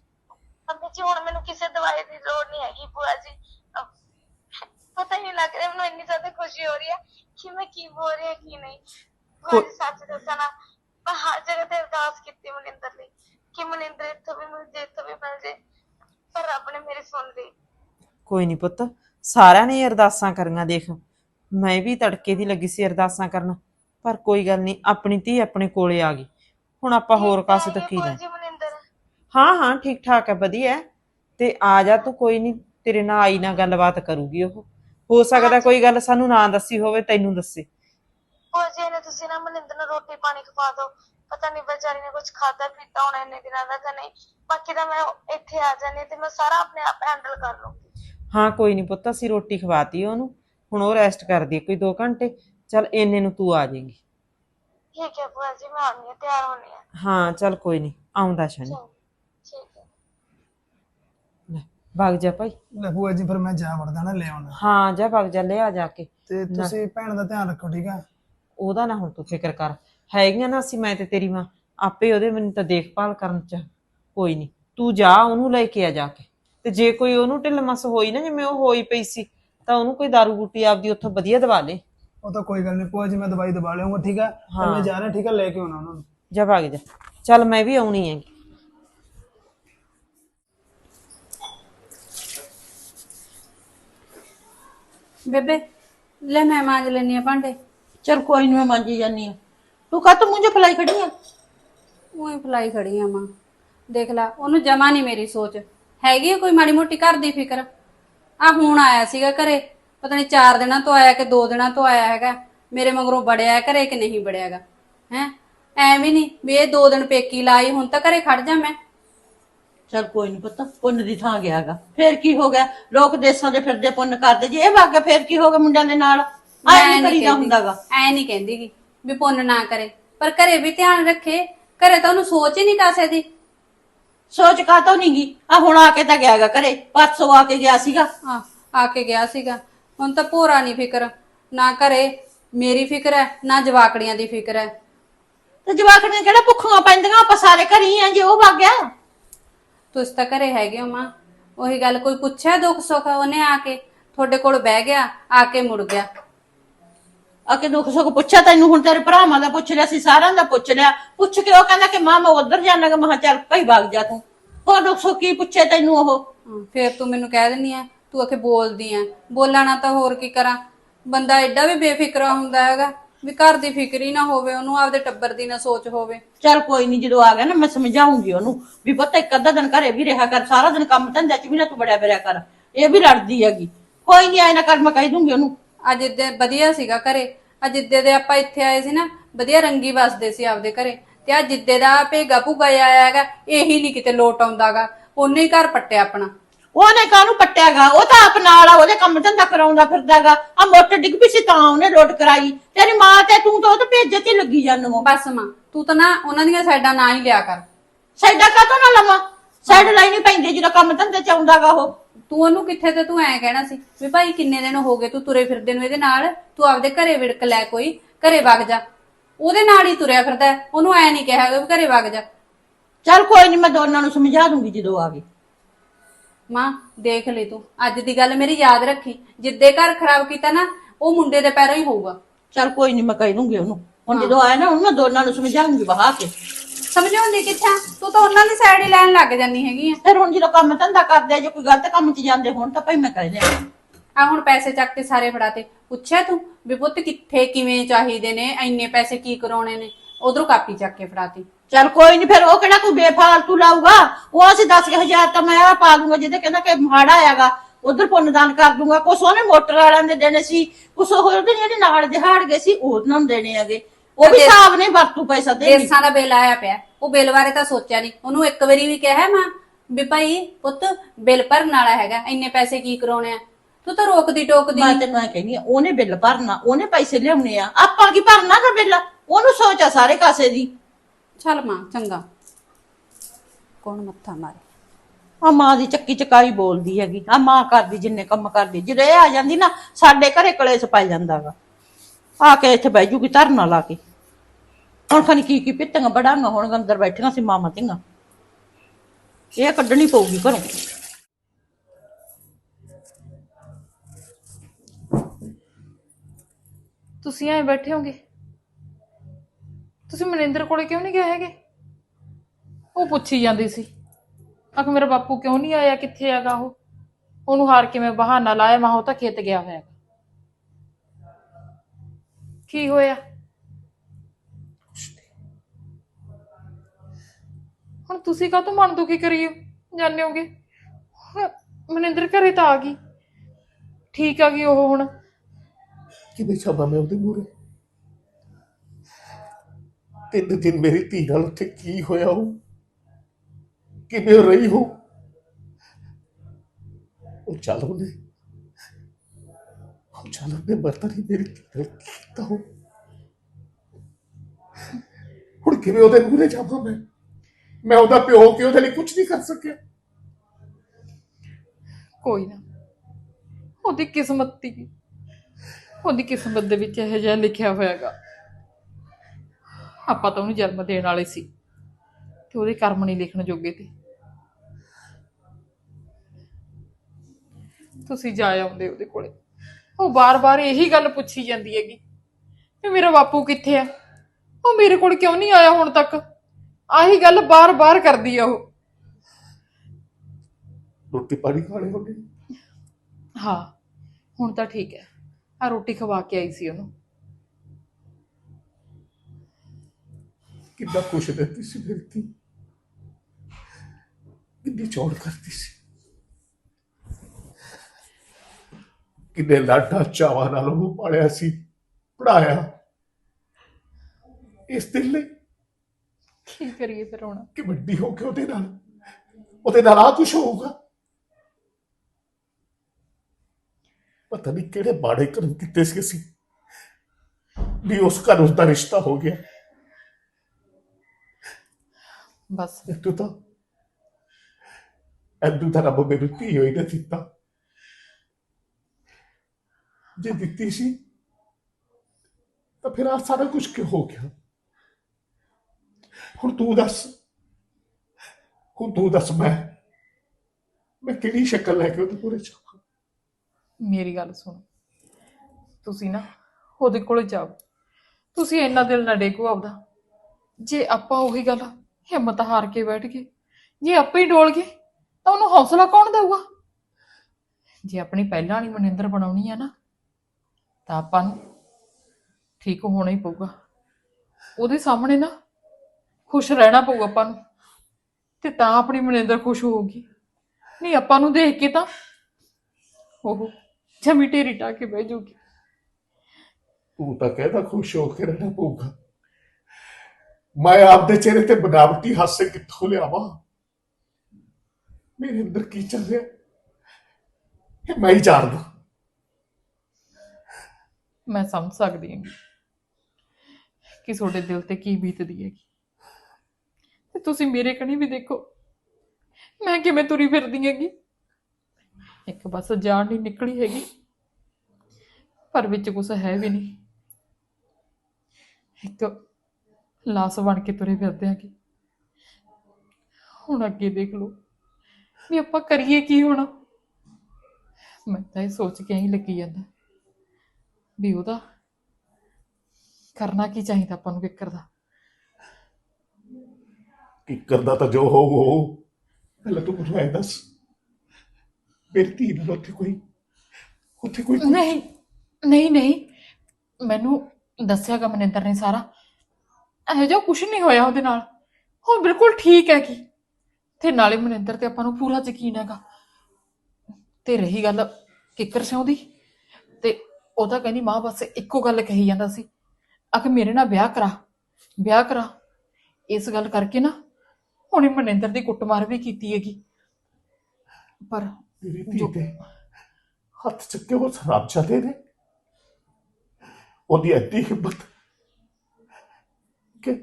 F: ਅੰਮੀ ਜੀ ਹੁਣ ਮੈਨੂੰ ਕਿਸੇ ਦਵਾਈ ਦੀ ਲੋੜ ਨਹੀਂ ਹੈਗੀ ਭੂਆ ਜੀ। ਅਹ, ਪਤਾ ਹੀ ਨਹੀਂ ਲੱਗ ਰਿਹਾ ਮੈਨੂੰ ਇੰਨੀ ਜ਼ਿਆਦਾ ਖੁਸ਼ੀ ਹੋ ਰਹੀ ਹੈ ਕਿ ਮੈਂ ਕੀ ਬੋਲ ਰਹੀ ਹਾਂ ਕੀ ਨਹੀਂ। ਭੂਆ ਜੀ ਸੱਚ ਦੱਸਾਂ ਨਾ ਮੈਂ ਹਰ ਜਗ੍ਹਾ ਤੇ ਅਰਦਾਸ ਕੀਤੀ ਮਨਿੰਦਰ ਲਈ ਕਿ ਮਨਿੰਦਰ ਇੱਥੋਂ ਵੀ ਮਿਲ ਜੇ ਇੱਥੋਂ ਵੀ ਮਿਲ ਜੇ ਪਰ ਰੱਬ ਨੇ ਮੇਰੀ ਸੁਣ ਲਈ।
D: ਕੋਈ ਨਹੀਂ ਪੁੱਤ ਸਾਰਿਆਂ ਨੇ ਅਰਦਾਸਾਂ ਕਰੀਆਂ ਦੇਖ। ਮੈਂ ਵੀ ਤੜਕੇ ਦੀ ਲੱਗੀ ਸੀ ਅਰਦਾਸਾਂ ਕਰਨ ਪਰ ਕੋਈ ਗੱਲ ਨਹੀਂ ਆਪਣੀ ਧੀ ਆਪਣੇ ਕੋਲੇ ਆ ਗਈ। ਹੁਣ ਆਪਾਂ ਹੋਰ ਕਾਸੇ ਤੋਂ ਕੀ
F: ਭੂਆ
D: ਲੈ
F: ਜੀ ਮਨਿੰਦਰ।
D: ਹਾਂ ਹਾਂ ਠੀਕ ਠਾਕ ਹੈ ਵਧੀਆ ਹੈ। ਤੇ ਆ ਜਾ ਤੂੰ ਕੋਈ ਨਹੀਂ ਤੇਰੇ ਨਾਲ ਆਈ ਨਾਲ ਗੱਲਬਾਤ ਕਰੂਗੀ ਉਹ। ਹੋ ਸਕਦਾ ਕੋਈ ਗੱਲ ਸਾਨੂੰ ਨਾ ਦੱਸੀ ਹੋਵੇ ਤੈਨੂੰ ਦੱਸੇ।
F: ਭੂਆ ਜੀ ਨੇ ਤੁਸੀਂ ਨਾ ਮਨਿੰਦਰ ਨੂੰ ਰੋਟੀ ਪਾਣੀ ਖਵਾ ਦਿਓ ਪਤਾ ਨਹੀਂ ਵਿਚਾਰੀ ਨੇ ਕੁਝ ਖਾਧਾ ਪੀਤਾ ਹੋਣਾ ਇੰਨੇ ਦਿਨਾਂ ਦਾ ਜਾਂ ਨਹੀਂ। ਬਾਕੀ ਤਾਂ ਮੈਂ ਇੱਥੇ ਆ ਜਾਣੀ ਤੇ ਮੈਂ ਸਾਰਾ ਆਪਣੇ ਆਪ ਹੈਂਡਲ ਕਰ ਲੂੰਗੀ
D: ਹਾਂ ਕੋਈ ਨਹੀਂ ਪੁੱਤ ਅਸੀਂ ਰੋਟੀ ਖਵਾਤੀ ਉਹਨੂੰ। ਹੁਣ ਉਹ ਰੈਸਟ ਕਰਦੀ ਹੈ ਕੋਈ 2 ਘੰਟੇ। ਚੱਲ ਇੰਨੇ ਨੂੰ ਤੂੰ ਆ ਜਾਏਂਗੀ।
F: ਠੀਕ ਹੈ ਭੂਆ ਜੀ ਮੈਂ ਆਉਣੀ ਹਾਂ ਤਿਆਰ ਹੋਣੀ ਹੈ।
D: ਹਾਂ ਚੱਲ ਕੋਈ ਨਹੀਂ ਆਉਂਦਾ ਸ਼ਨੀ।
F: ਠੀਕ ਹੈ।
D: ਲੈ ਵਗ ਜਾ ਭਾਈ।
E: ਲੈ ਭੂਆ ਜੀ ਫਿਰ ਮੈਂ ਜਾ ਵੜਦਾ ਨਾ ਲੈ ਆਉਣਾ।
D: ਹਾਂ ਜਾ ਵਗ ਜਾ ਲਿਆ ਜਾ ਕੇ।
E: ਤੇ ਤੁਸੀਂ ਭੈਣ ਦਾ ਧਿਆਨ ਰੱਖੋ ਠੀਕ ਹੈ
D: ਉਹਦਾ ਨਾ ਹੁਣ ਤੂੰ ਫਿਕਰ ਕਰ। ਹੈਗੀਆਂ ਨਾ ਅਸੀਂ ਮੈਂ ਤੇ ਤੇਰੀ ਮਾਂ ਆਪੇ ਉਹਦੇ ਮੈਨੂੰ ਤਾਂ ਦੇਖਭਾਲ ਕਰਨ ਚ ਕੋਈ ਨਹੀਂ ਤੂੰ ਜਾ ਉਹਨੂੰ ਲੈ ਕੇ ਆ ਜਾ ਕੇ। ਤੇ ਜੇ ਕੋਈ ਉਹਨੂੰ ਢਿੱਲ ਮਸ ਹੋਈ ਨਾ ਜਿਵੇਂ ਉਹ ਹੋਈ ਪਈ ਸੀ ਤਾਂ ਉਹਨੂੰ ਕੋਈ ਦਾਰੂ ਬੂਟੀ ਆਪਦੀ ਉੱਥੋਂ ਵਧੀਆ ਦਵਾ ਲੇ
E: ਉਹ ਤਾਂ ਕੋਈ ਗੱਲ ਨਹੀਂ ਭੂਆ ਜੀ ਮੈਂ ਦਵਾਈ ਦਵਾ ਲਿਆਉਂਗਾ ਠੀਕ ਹੈ ਤੇ ਮੈਂ ਜਾ ਰਿਹਾ ਠੀਕ ਹੈ ਲੈ ਕੇ ਆਉਣਾ ਉਹਨਾਂ ਨੂੰ।
D: ਜਾ ਵਗ ਜਾ। ਚੱਲ ਮੈਂ ਵੀ ਆਉਣੀ ਹੈਗੀ।
B: ਬੇਬੇ ਲੈ ਮੈਂ ਮਾਂਜ ਲੈਣੀ ਆ ਭਾਂਡੇ।
C: ਚਲ ਕੋਈ ਨੀ ਮੈਂ ਮੰਜੀ ਜਾਨੀ ਆ ਤੂੰ ਕਾ ਤੂੰ ਮੁੰਝੇ ਫਲਾਈ ਖੜੀ ਆ?
B: ਉਹੀ ਫਲਾਈ ਖੜੀ ਆ ਮਾਂ। ਦੇਖ ਲੈ ਉਹਨੂੰ ਜਮਾ ਨਹੀਂ ਮੇਰੀ ਸੋਚ। ਹੈਗੀ ਆ ਕੋਈ ਮਾੜੀ ਮੋਟੀ ਘਰ ਦੀ ਫਿਕਰ? ਆ ਹੁਣ ਆਇਆ ਸੀਗਾ ਘਰੇ। ਪਤਾ ਨਹੀਂ 4 ਦਿਨਾਂ ਤੋਂ ਆਇਆ ਕਿ 2 ਦਿਨਾਂ ਤੋਂ ਆਇਆ ਹੈਗਾ। ਮੇਰੇ ਮਗਰੋਂ ਬੜਿਆ ਘਰੇ ਕਿ ਨਹੀਂ ਬੜਿਆਗਾ ਹੈ? ਐਵੇਂ ਨਹੀਂ ਵੀ ਇਹ 2 ਦਿਨ ਪੇਕੀ ਲਾਈ ਹੁਣ ਤਾਂ ਘਰੇ ਖੜ ਜਾ ਮੈਂ।
C: ਚਲ ਕੋਈ ਨਹੀਂ ਪਤਾ ਪੁੰਨ ਦੀ ਥਾਂ ਗਿਆਗਾ ਫੇਰ ਕੀ ਹੋ ਗਿਆ? ਲੋਕ ਦੇਸਾਂ ਦੇ ਫਿਰਦੇ ਪੁੰਨ ਕਰਦੇ। ਜੇ ਇਹ ਵਾਗੇ ਫੇਰ ਕੀ ਹੋ ਗਿਆ ਮੁੰਡਿਆਂ ਦੇ ਨਾਲ? ਆਏ ਨਹੀਂ ਕਰੀਦਾ ਹੁੰਦਾਗਾ।
B: ਐ ਨਹੀਂ ਕਹਿੰਦੀ ਗੀ ਵੀ ਪੁੰਨ ਨਾ ਕਰੇ। ਪਰ ਘਰੇ ਵੀ ਧਿਆਨ ਰੱਖੇ। ਘਰੇ ਤਾਂ ਉਹਨੂੰ ਸੋਚ ਹੀ ਨਹੀਂ ਕਾਸੇ ਦੀ।
C: ਸੋਚ ਕਾ ਤੋਂ ਨਹੀਂ ਗਈ ਆ ਹੁਣ ਆ ਕੇ ਤਾਂ ਗਿਆਗਾ ਘਰੇ। ਪਰਸੋਂ ਆ ਕੇ ਗਿਆ ਸੀਗਾ।
B: ਆ ਆ ਕੇ ਗਿਆ ਸੀਗਾ। ਹੁਣ ਤਾਂ ਭੋਰਾ ਨਹੀਂ ਫਿਕਰ। ਨਾ ਘਰੇ ਮੇਰੀ ਫਿਕਰ ਹੈ ਨਾ ਜਵਾਕੜੀਆਂ ਦੀ ਫਿਕਰ ਹੈ।
C: ਤੇ ਜਵਾਕ ਨੇ ਕਿਹੜਾ ਭੁੱਖੀਆਂ ਪੈਂਦੀਆਂ? ਆਪਾਂ ਸਾਰੇ ਘਰੇ ਹੀ ਆ ਜੇ ਉਹ ਵਗ ਗਿਆ।
B: ਤੁਸੀਂ ਤਾਂ ਘਰੇ ਹੈਗੇ ਹੋ ਮਾਂ। ਉਹੀ ਗੱਲ ਕੋਈ ਪੁੱਛਿਆ ਦੁੱਖ ਸੁੱਖ ਉਹਨੇ ਆ ਕੇ? ਤੁਹਾਡੇ ਕੋਲ ਬਹਿ ਗਿਆ ਆ ਕੇ ਮੁੜ ਗਿਆ।
C: ਆ ਕੇ ਦੁੱਖ ਸੁੱਖ ਪੁੱਛਿਆ ਤੈਨੂੰ ਹੁਣ ਤੇਰੇ ਭਰਾਵਾਂ ਦਾ ਪੁੱਛ ਲਿਆ ਸੀ ਸਾਰਿਆਂ ਦਾ ਪੁੱਛ ਲਿਆ। ਪੁੱਛ ਕੇ ਉਹ ਕਹਿੰਦਾ ਕਿ ਮਾਂ ਮੈਂ ਉਧਰ ਜਾਣਾਗਾ ਮੈਂ ਕਿਹਾ ਚੱਲ ਭਾਈ ਵਗ ਜਾ ਤੂੰ। ਹੋਰ ਦੁੱਖ ਸੁੱਖ ਕੀ ਪੁੱਛੇ ਤੈਨੂੰ ਉਹ?
B: ਫੇਰ ਤੂੰ ਮੈਨੂੰ ਕਹਿ ਦਿੰਨੀ ਆ ਤੂੰ ਆਖੇ ਬੋਲਦੀ ਆ ਬੋਲਣਾ ਤਾਂ ਹੋਰ ਕੀ ਕਰਾਂ। ਬੰਦਾ ਐਡਾ ਵੀ ਬੇਫਿਕਰਾ ਹੁੰਦਾ ਹੈਗਾ ਵੀ ਘਰ ਦੀ ਫਿਕਰ ਹੀ ਨਾ ਹੋਵੇ ਉਹਨੂੰ ਆਪਦੇ ਟੱਬਰ ਦੀ ਨਾ ਸੋਚ ਹੋਵੇ।
C: ਚੱਲ ਕੋਈ ਨਹੀਂ ਜਦੋਂ ਆ ਗਿਆ ਨਾ ਮੈਂ ਸਮਝਾਉਂਗੀ ਉਹਨੂੰ ਵੀ ਪੁੱਤ ਇੱਕ ਅੱਧਾ ਦਿਨ ਘਰੇ ਵੀ ਰਿਹਾ ਕਰ ਸਾਰਾ ਦਿਨ ਕੰਮ ਧੰਦੇ ਚ ਵੀ ਨਾ ਤੂੰ ਬੜਿਆ ਫਿਰਿਆ ਕਰ। ਇਹ ਵੀ ਲੜਦੀ ਹੈਗੀ। ਕੋਈ ਨਹੀਂ ਆਏ ਨਾ ਕਰ ਮੈਂ ਕਹਿ ਦੂੰਗੀ ਉਹਨੂੰ।
B: ਅੱਜ ਇੱਦੇ ਵਧੀਆ ਸੀਗਾ ਘਰੇ। ਅੱਜ ਜਿੱਦੇ ਦੇ ਆਪਾਂ ਇੱਥੇ ਆਏ ਸੀ ਨਾ ਵਧੀਆ ਰੰਗੀ ਵਸਦੇ ਸੀ ਆਪਦੇ ਘਰੇ। ਤੇ ਆ ਜਿੱਦੇ ਦਾ ਭੇਗਾ ਭੁਗਾ ਆਇਆ ਹੈਗਾ ਇਹੀ ਨਹੀਂ ਕਿਤੇ ਲੋਟ ਆਉਂਦਾਗਾ। ਉਹਨੇ ਹੀ ਘਰ ਪੱਟਿਆ ਆਪਣਾ।
C: ਉਹਨੇ ਕਾਹਨੂੰ ਪੱਟਿਆਗਾ? ਉਹ ਤਾਂ ਆਪ ਨਾਲ ਆ ਉਹਦੇ ਕੰਮ ਧੰਦਾ ਕਰਾਉਂਦਾ ਫਿਰਦਾਗਾ। ਆ ਮੋਟਰ ਡਿੱਗ ਪਈ ਸੀ ਤਾਂ ਉਹਨੇ ਰੋਡ ਕਰਾਈ। ਤੇਰੀ ਮਾਂ ਤੇ ਤੂੰ ਤਾਂ ਉਹ ਤੇ ਭੇਜੇ ਤੇ ਲੱਗੀ ਜਾਂਨੂ
B: ਬਸ ਮਾਂ ਤੂੰ ਤਾਂ ਨਾ ਉਹਨਾਂ ਦੀਆਂ ਸਾਈਡਾਂ ਨਾ ਹੀ ਲਿਆ ਕਰ।
C: ਸਾਡਾ ਕਾਹਤੋਂ ਨਾ ਲਵਾਂ? ਸਾਈਡ ਲਾਈਨ ਹੀ ਪੈਂਦੀ ਜਦੋਂ ਕੰਮ ਧੰਦੇ ਚ ਆਉਂਦਾਗਾ ਉਹ।
B: ਤੂੰ ਉਹਨੂੰ ਕਿੱਥੇ ਤੇ ਤੂੰ ਐ ਕਹਿਣਾ ਸੀ ਵੀ ਭਾਈ ਕਿੰਨੇ ਦਿਨ ਹੋ ਗਏ ਤੂੰ ਤੁਰੇ ਫਿਰਦੇ ਨੂੰ ਇਹਦੇ ਨਾਲ? ਤੂੰ ਆਪਦੇ ਘਰੇ ਵਿੜਕ ਲੈ ਕੋਈ ਘਰੇ ਵਗ ਜਾ। ਉਹਦੇ ਨਾਲ ਹੀ ਤੁਰਿਆ ਫਿਰਦਾ ਹੈ। ਉਹਨੂੰ ਐ ਨਹੀਂ ਕਿਹਾ ਵੀ ਘਰੇ ਵਗ ਜਾ।
C: ਚੱਲ ਕੋਈ ਨਹੀਂ ਮੈਂ ਦੋਨਾਂ ਨੂੰ ਸਮਝਾ ਦੂੰਗੀ ਜਦੋਂ ਆ ਗਏ
B: ਮਾਂ ਦੇਖ ਲੈ ਤੂੰ। ਅੱਜ ਦੀ ਗੱਲ ਮੇਰੀ ਯਾਦ ਰੱਖੀ। ਜਿੱਦੇ ਘਰ ਖਰਾਬ ਕੀਤਾ ਨਾ ਉਹ ਮੁੰਡੇ ਦੇ ਪੈਰੋਂ ਹੀ ਹੋਊਗਾ।
C: ਚੱਲ ਕੋਈ ਨਹੀਂ ਮੈਂ ਕਹਿ ਦੂੰਗੀ ਉਹਨੂੰ। ਹੁਣ ਜਦੋਂ ਆਇਆ ਨਾ ਉਹਨੂੰ ਮੈਂ ਦੋਨਾਂ ਨੂੰ ਸਮਝਾਉਂਗੀ ਬਹਾ ਕੇ।
B: ਸਮਝਾਉਂਦੀ ਕਿੱਥਾ ਤੂੰ ਤਾਂ ਉਹਨਾਂ ਦੀ ਸਾਈਡ ਹੀ ਲੈਣ ਲੱਗ ਜਾਂਦੀ ਹੈਗੀ ਆ।
C: ਫਿਰ ਹੁਣ ਜਦੋਂ ਕੰਮ ਧੰਦਾ ਕਰਦੇ ਆ, ਜੇ ਕੋਈ ਗਲਤ ਕੰਮ 'ਚ ਜਾਂਦੇ ਹੋਣ ਤਾਂ ਭਾਈ ਮੈਂ ਕਹਿ ਦਿਆਂ।
B: ਆ ਹੁਣ ਪੈਸੇ ਚੱਕ ਕੇ ਸਾਰੇ ਫੜਾਤੇ ਪੁੱਛਿਆ ਤੂੰ ਵੀ ਪੁੱਤ ਕਿੱਥੇ ਕਿਵੇਂ ਚਾਹੀਦੇ ਨੇ ਇੰਨੇ ਪੈਸੇ ਕੀ ਕਰਾਉਣੇ ਨੇ? ਉਧਰੋਂ ਕਾਪੀ ਚੱਕ ਕੇ ਫੜਾਤੀ
C: ਚੱਲ ਕੋਈ ਨਹੀਂ ਫਿਰ ਉਹ ਕਿਹੜਾ ਕੋਈ ਬੇਫਾਲਤੂ ਲਾਊਗਾ? ਉਹ ਅਸੀਂ 10000 ਤਾਂ ਮੈਂ ਆ ਪਾ ਦੂੰਗਾ ਜਿਹਦੇ ਕਹਿੰਦਾ ਕਿ ਮਾੜਾ ਆਇਆਗਾ ਉਧਰ ਪੁੰਨਦਾਨ ਕਰ ਦੂੰਗਾ। ਕੁਛ ਉਹਨੇ ਮੋਟਰ ਵਾਲਿਆਂ ਦੇ ਦੇਣੇ ਸੀ ਕੁਛ ਹੋਰ ਉਹਦੇ ਜਿਹੜੇ ਨਾਲ ਦਿਹਾੜ ਗਏ ਸੀ ਉਹਨਾਂ ਨੂੰ ਦੇਣੇ ਹੈਗੇ। ਉਹ ਵੀ ਹਿਸਾਬ ਨਹੀਂ ਵਰਤੂ ਪੈਸਾ ਦੇ
B: ਦੇਸਾਂ ਦਾ ਬਿੱਲ ਆਇਆ ਪਿਆ। ਉਹ ਬਿੱਲ ਬਾਰੇ ਤਾਂ ਸੋਚਿਆ ਨਹੀਂ। ਉਹਨੂੰ ਇੱਕ ਵਾਰੀ ਵੀ ਕਿਹਾ ਮਾਂ ਵੀ ਭਾਈ ਪੁੱਤ ਬਿੱਲ ਭਰਨ ਵਾਲਾ ਹੈਗਾ। ਇੰਨੇ ਪੈਸੇ ਕੀ ਕਰਾਉਣੇ ਆ? ਤੂੰ ਤਾਂ ਰੋਕਦੀ ਟੋਕਦੀ।
C: ਮੈਂ ਇਹ ਕਹਿੰਦੀ ਆ ਉਹਨੇ ਬਿੱਲ ਭਰਨਾ ਉਹਨੇ ਪੈਸੇ ਲਿਆਉਣੇ ਆ। ਆਪਾਂ ਕੀ ਭਰਨਾ ਦਾ ਬਿੱਲ? ਉਹਨੂੰ ਸੋਚ ਆ ਸਾਰੇ ਕਾਸੇ ਦੀ।
B: ਚੱਲ ਮਾਂ ਚੰਗਾ। ਕੌਣ ਮੱਥਾ ਮਾਰੇ?
C: ਆ ਮਾਂ ਦੀ ਚੱਕੀ ਚਕਾਈ ਬੋਲਦੀ ਹੈਗੀ। ਆ ਮਾਂ ਕਰਦੀ ਜਿੰਨੇ ਕੰਮ ਕਰਦੀ। ਜਦੋਂ ਇਹ ਆ ਜਾਂਦੀ ਨਾ ਸਾਡੇ ਘਰੇ ਕਲੇਸ਼ ਪੈ ਜਾਂਦਾਗਾ। ਆ ਕੇ ਇੱਥੇ ਬਹਿ ਜੂਗੀ ਧਰਨਾ ਲਾ ਕੇ। ਹੁਣ ਖਾਨੀ ਕੀ ਕੀ ਪਿੱਤਾਂ ਬੜਾਂਗਾ ਹੁਣ ਅੰਦਰ ਬੈਠੀਆਂ ਸੀ ਮਾਮਾ ਧੀਆਂ। ਇਹ ਕੱਢਣੀ ਪਊਗੀ ਘਰੋਂ।
G: ਤੁਸੀਂ ਐਂ ਬੈਠੇ ਹੋਗੇ? ਤੁਸੀਂ ਮਨਿੰਦਰ ਕੋਲੇ ਕਿਉਂ ਨਹੀਂ ਗਏ ਹੈਗੇ? ਉਹ ਪੁੱਛੀ ਜਾਂਦੀ ਸੀ। ਆਖ, ਮੇਰਾ ਬਾਪੂ ਕਿਉਂ ਨਹੀਂ ਆਇਆ? ਕਿੱਥੇ ਹੈਗਾ ਉਹ? ਉਹਨੂੰ ਹਾਰ ਕੇ ਮੈਂ ਬਹਾਨਾ ਲਾਇਆ, ਮੈਂ ਉਹ ਤਾਂ ਖੇਤ ਗਿਆ ਹੋਇਆ। ਕੀ ਹੋਇਆ? ਹੁਣ ਤੁਸੀਂ ਕਾਹ ਤੋਂ ਮਨ ਦੁਖੀ ਕਰੀ ਜਾਣੇ ਹੋਗੇ? ਮਨਿੰਦਰ ਘਰੇ ਤਾਂ ਆ ਗਈ। ਠੀਕ ਆ ਗਈ ਉਹ ਹੁਣ।
H: ਕਿਵੇਂ ਛਾਵਾਂ ਮੈਂ ਉਹਦੇ ਮੂਹਰੇ? ਤਿੰਨ ਦਿਨ ਮੇਰੀ ਧੀ ਨਾਲ ਉੱਥੇ ਕੀ ਹੋਇਆ ਉਹ? ਕਿਵੇਂ ਰਹੀ ਹੋ ਉਹ ਚੱਲ ਉਹਨੇ ਉਹ ਚੱਲ ਉਹਨੇ ਹੁਣ ਕਿਵੇਂ ਉਹਦੇ ਮੂਹਰੇ ਜਾਵਾਂ ਮੈਂ? ਮੈਂ ਉਹਦਾ ਪਿਓ ਕਿ ਉਹਦੇ ਲਈ ਕੁਝ ਨਹੀਂ ਕਰ ਸਕਿਆ?
G: ਕੋਈ ਨਾ। ਉਹਦੀ ਕਿਸਮਤ ਦੀ। ਉਹਦੀ ਕਿਸਮਤ ਦੇ ਵਿੱਚ ਇਹ ਜਿਹਾ ਲਿਖਿਆ ਹੋਇਆਗਾ। ਆਪਾਂ ਤਾਂ ਉਹਨੂੰ ਜਨਮ ਦੇਣ ਵਾਲੇ ਸੀ ਤੇ ਉਹਦੇ ਕਰਮ ਨਹੀਂ ਲਿਖਣ ਜੋਗੇ ਤੇ। ਤੁਸੀਂ ਜਾ ਆਉਂਦੇ ਉਹਦੇ ਕੋਲੇ। ਉਹ ਬਾਰ-ਬਾਰ ਇਹੀ ਗੱਲ ਪੁੱਛੀ ਜਾਂਦੀ ਹੈਗੀ ਵੀ ਮੇਰਾ ਬਾਪੂ ਕਿੱਥੇ ਆ? ਉਹ ਮੇਰੇ ਕੋਲ ਕਿਉਂ ਨਹੀਂ ਆਇਆ ਹੁਣ ਤੱਕ? ਆਹੀ ਗੱਲ ਬਾਰ-ਬਾਰ ਕਰਦੀ ਆ ਉਹ।
H: ਰੋਟੀ ਪਾਣੀ ਖਾਣੇ ਹੋਗੇ
G: ਹਾਂ ਹੁਣ ਤਾਂ ਠੀਕ ਹੈ। ਆ ਰੋਟੀ ਖਵਾ ਕੇ ਆਈ ਸੀ ਉਹਨੂੰ।
H: ਕਿੰਨਾ ਖੁਸ਼ ਰਹਿੰਦੀ ਸੀ ਧੀ। ਕਿੰਨੀ ਚੌੜ ਕਰਦੀ ਸੀ। ਕਿੰਨੇ ਲਾਡਾ ਚਾਵਾਂ ਨਾਲ ਉਹਨੂੰ ਪਾਲਿਆ ਸੀ ਪੜਾਇਆ ਇਸ ਦਿਲ ਲਈ
G: ਕੀ ਕਰੀਏ ਫਿਰ ਹੁਣ?
H: ਕਿ ਵੱਡੀ ਹੋ ਕੇ ਉਹਦੇ ਨਾਲ ਉਹਦੇ ਨਾਲ ਆ ਕੁਛ ਹੋਊਗਾ? ਪਤਾ ਨਹੀਂ ਕਿਹੜੇ ਬਾੜੇ ਕਰਮ ਕੀਤੇ ਸੀ ਅਸੀਂ ਵੀ ਉਸ ਘਰ ਉਸ ਦਾ ਰਿਸ਼ਤਾ ਹੋ ਗਿਆ।
G: ਬਸ।
H: ਤੂੰ ਤਾਂ ਐਦੂ ਤਾਂ ਰੱਬ ਮੈਨੂੰ ਧੀ ਹੋਈ ਨਾ ਦਿੱਤਾ। ਜੇ ਦਿੱਤੀ ਸੀ, ਤਾਂ ਫਿਰ ਆ ਸਾਰਾ ਕੁਝ ਕਿਉਂ ਹੋ ਗਿਆ? ਹੁਣ ਤੂੰ ਦੱਸ, ਹੁਣ ਤੂੰ ਦੱਸ ਮੈਂ ਮੈਂ ਕਿਹੜੀ ਸ਼ਕਲ ਲੈ ਕੇ ਉਹਦੇ ਪੂਰੇ ਚਾਹਾਂ
G: ਮੇਰੀ ਗੱਲ ਸੁਣੋ। ਤੁਸੀਂ ਨਾ ਉਹਦੇ ਕੋਲ ਜਾਓ। ਤੁਸੀਂ ਇੰਨਾ ਦਿਲ ਨਾ ਡੇਕੋ ਆਪਦਾ। ਜੇ ਆਪਾਂ ਉਹੀ ਗੱਲ ਹਿੰਮਤ ਹਾਰ ਕੇ ਬੈਠ ਗਏ, ਜੇ ਆਪੇ ਹੀ ਡੋਲ ਗਏ, ਤਾਂ ਉਹਨੂੰ ਹੌਸਲਾ ਕੌਣ ਦੇਊਗਾ? ਜੇ ਆਪਣੀ ਪਹਿਲਾਂ ਵਾਲੀ ਮਨਿੰਦਰ ਬਣਾਉਣੀ ਆ ਨਾ ਤਾਂ ਆਪਾਂ ਨੂੰ ਠੀਕ ਹੋਣਾ ਹੀ ਪਊਗਾ। ਉਹਦੇ ਸਾਹਮਣੇ ਨਾ ਖੁਸ਼ ਰਹਿਣਾ ਪਊ ਆਪਾਂ ਨੂੰ ਤੇ ਤਾਂ ਆਪਣੀ ਮਨਿੰਦਰ ਖੁਸ਼ ਹੋਊਗੀ। ਨਹੀਂ, ਆਪਾਂ ਨੂੰ ਦੇਖ ਕੇ ਤਾਂ ਉਹ ਜਮੀ ਢੇਰੀ ਟਾ ਕੇ ਬਹਿ ਜਾਊਗੀ।
H: ਤੂੰ ਤਾਂ ਕਹਿੰਦਾ ਖੁਸ਼ ਹੋ ਕੇ ਰਹਿਣਾ ਪਊਗਾ। ਮੈਂ ਆਪਦੇ ਚਿਹਰੇ ਤੇ ਬਨਾਵਟੀ ਹਾਸੇ ਕਿੱਥੋਂ ਲਿਆਵਾਂ? ਮੇਰੇ ਅੰਦਰ ਕੀ ਚੱਲ ਰਿਹਾ ਇਹ ਮੈਂ ਹੀ ਜਾਣਦਾ।
G: ਮੈਂ ਸਮਝ ਸਕਦੀ ਹਾਂ ਕਿ ਤੁਹਾਡੇ ਦਿਲ ਤੇ ਕੀ ਬੀਤਦੀ ਹੈਗੀ। ਤੇ ਤੁਸੀਂ ਮੇਰੇ ਕਣੀ ਵੀ ਦੇਖੋ, ਮੈਂ ਕਿਵੇਂ ਤੁਰੀ ਫਿਰਦੀ ਹੈਗੀ। ਇੱਕ ਬਸ ਜਾਨ ਨਹੀਂ ਨਿਕਲੀ ਹੈਗੀ, ਪਰ ਵਿੱਚ ਕੁਛ ਹੈ ਵੀ ਨਹੀਂ। ਇੱਕ ਲਾਸ ਬਣ ਕੇ ਤੁਰੇ ਫਿਰਦੇ ਹੈਗੇ। ਹੁਣ ਅੱਗੇ ਦੇਖ ਲਓ ਵੀ ਆਪਾਂ ਕਰੀਏ ਕੀ ਹੁਣ। ਮੈਂ ਤਾਂ ਇਹ ਸੋਚ ਕੇ ਹੀ ਲੱਗੀ ਜਾਂਦਾ। ਵੀ ਉਹਦਾ ਕਰਨਾ ਕੀ ਚਾਹੀਦਾ ਆਪਾਂ ਨੂੰ ਕਿੱਕਰ ਦਾ?
H: ਕਿੱਕਰ ਦਾ ਤਾਂ ਜੋ ਹੋਊ ਹੋਊ। ਪਹਿਲਾਂ ਤੂੰ ਮੈਨੂੰ ਐਂ ਦੱਸ ਮੇਰੀ ਧੀ ਨਾਲ ਉੱਥੇ ਕੋਈ ਉੱਥੇ ਕੋਈ
G: ਨਹੀਂ ਨਹੀਂ ਨਹੀਂ। ਮੈਨੂੰ ਦੱਸਿਆਗਾ ਮਨਿੰਦਰ ਨੇ ਸਾਰਾ। ਇਹੋ ਜਿਹਾ ਕੁਝ ਨਹੀਂ ਹੋਇਆ ਉਹਦੇ ਨਾਲ। ਉਹ ਬਿਲਕੁਲ ਠੀਕ ਹੈ ਕੀ। ਤੇ ਨਾਲੇ ਮਨਿੰਦਰ ਤੇ ਆਪਾਂ ਨੂੰ ਪੂਰਾ ਯਕੀਨ ਹੈਗਾ। ਤੇ ਰਹੀ ਗੱਲ ਕਿੱਕਰ ਸਿਉਂ ਦੀ। ਉਹ ਤਾਂ ਕਹਿੰਦੀ ਮਾਂ ਬਸ ਇੱਕੋ ਗੱਲ ਕਹੀ ਜਾਂਦਾ ਸੀ। ਆ ਕਿ ਮੇਰੇ ਨਾਲ ਵਿਆਹ ਕਰਾ ਵਿਆਹ ਕਰਾ। ਇਸ ਗੱਲ ਕਰਕੇ ਨਾ ਉਹਨੇ ਮਨਿੰਦਰ ਦੀ ਕੁੱਟਮਾਰ ਵੀ ਕੀਤੀ ਹੈਗੀ। ਪਰ
H: ਮੇਰੀ ਧੀ ਤੇ ਹੱਥ ਚੱਕੇ ਉਹ ਸ਼ਰਾਬ ਚਾਹਤੇ ਨੇ। ਉਹਦੀ ਐਡੀ ਹਿੰਮਤ ਕਿ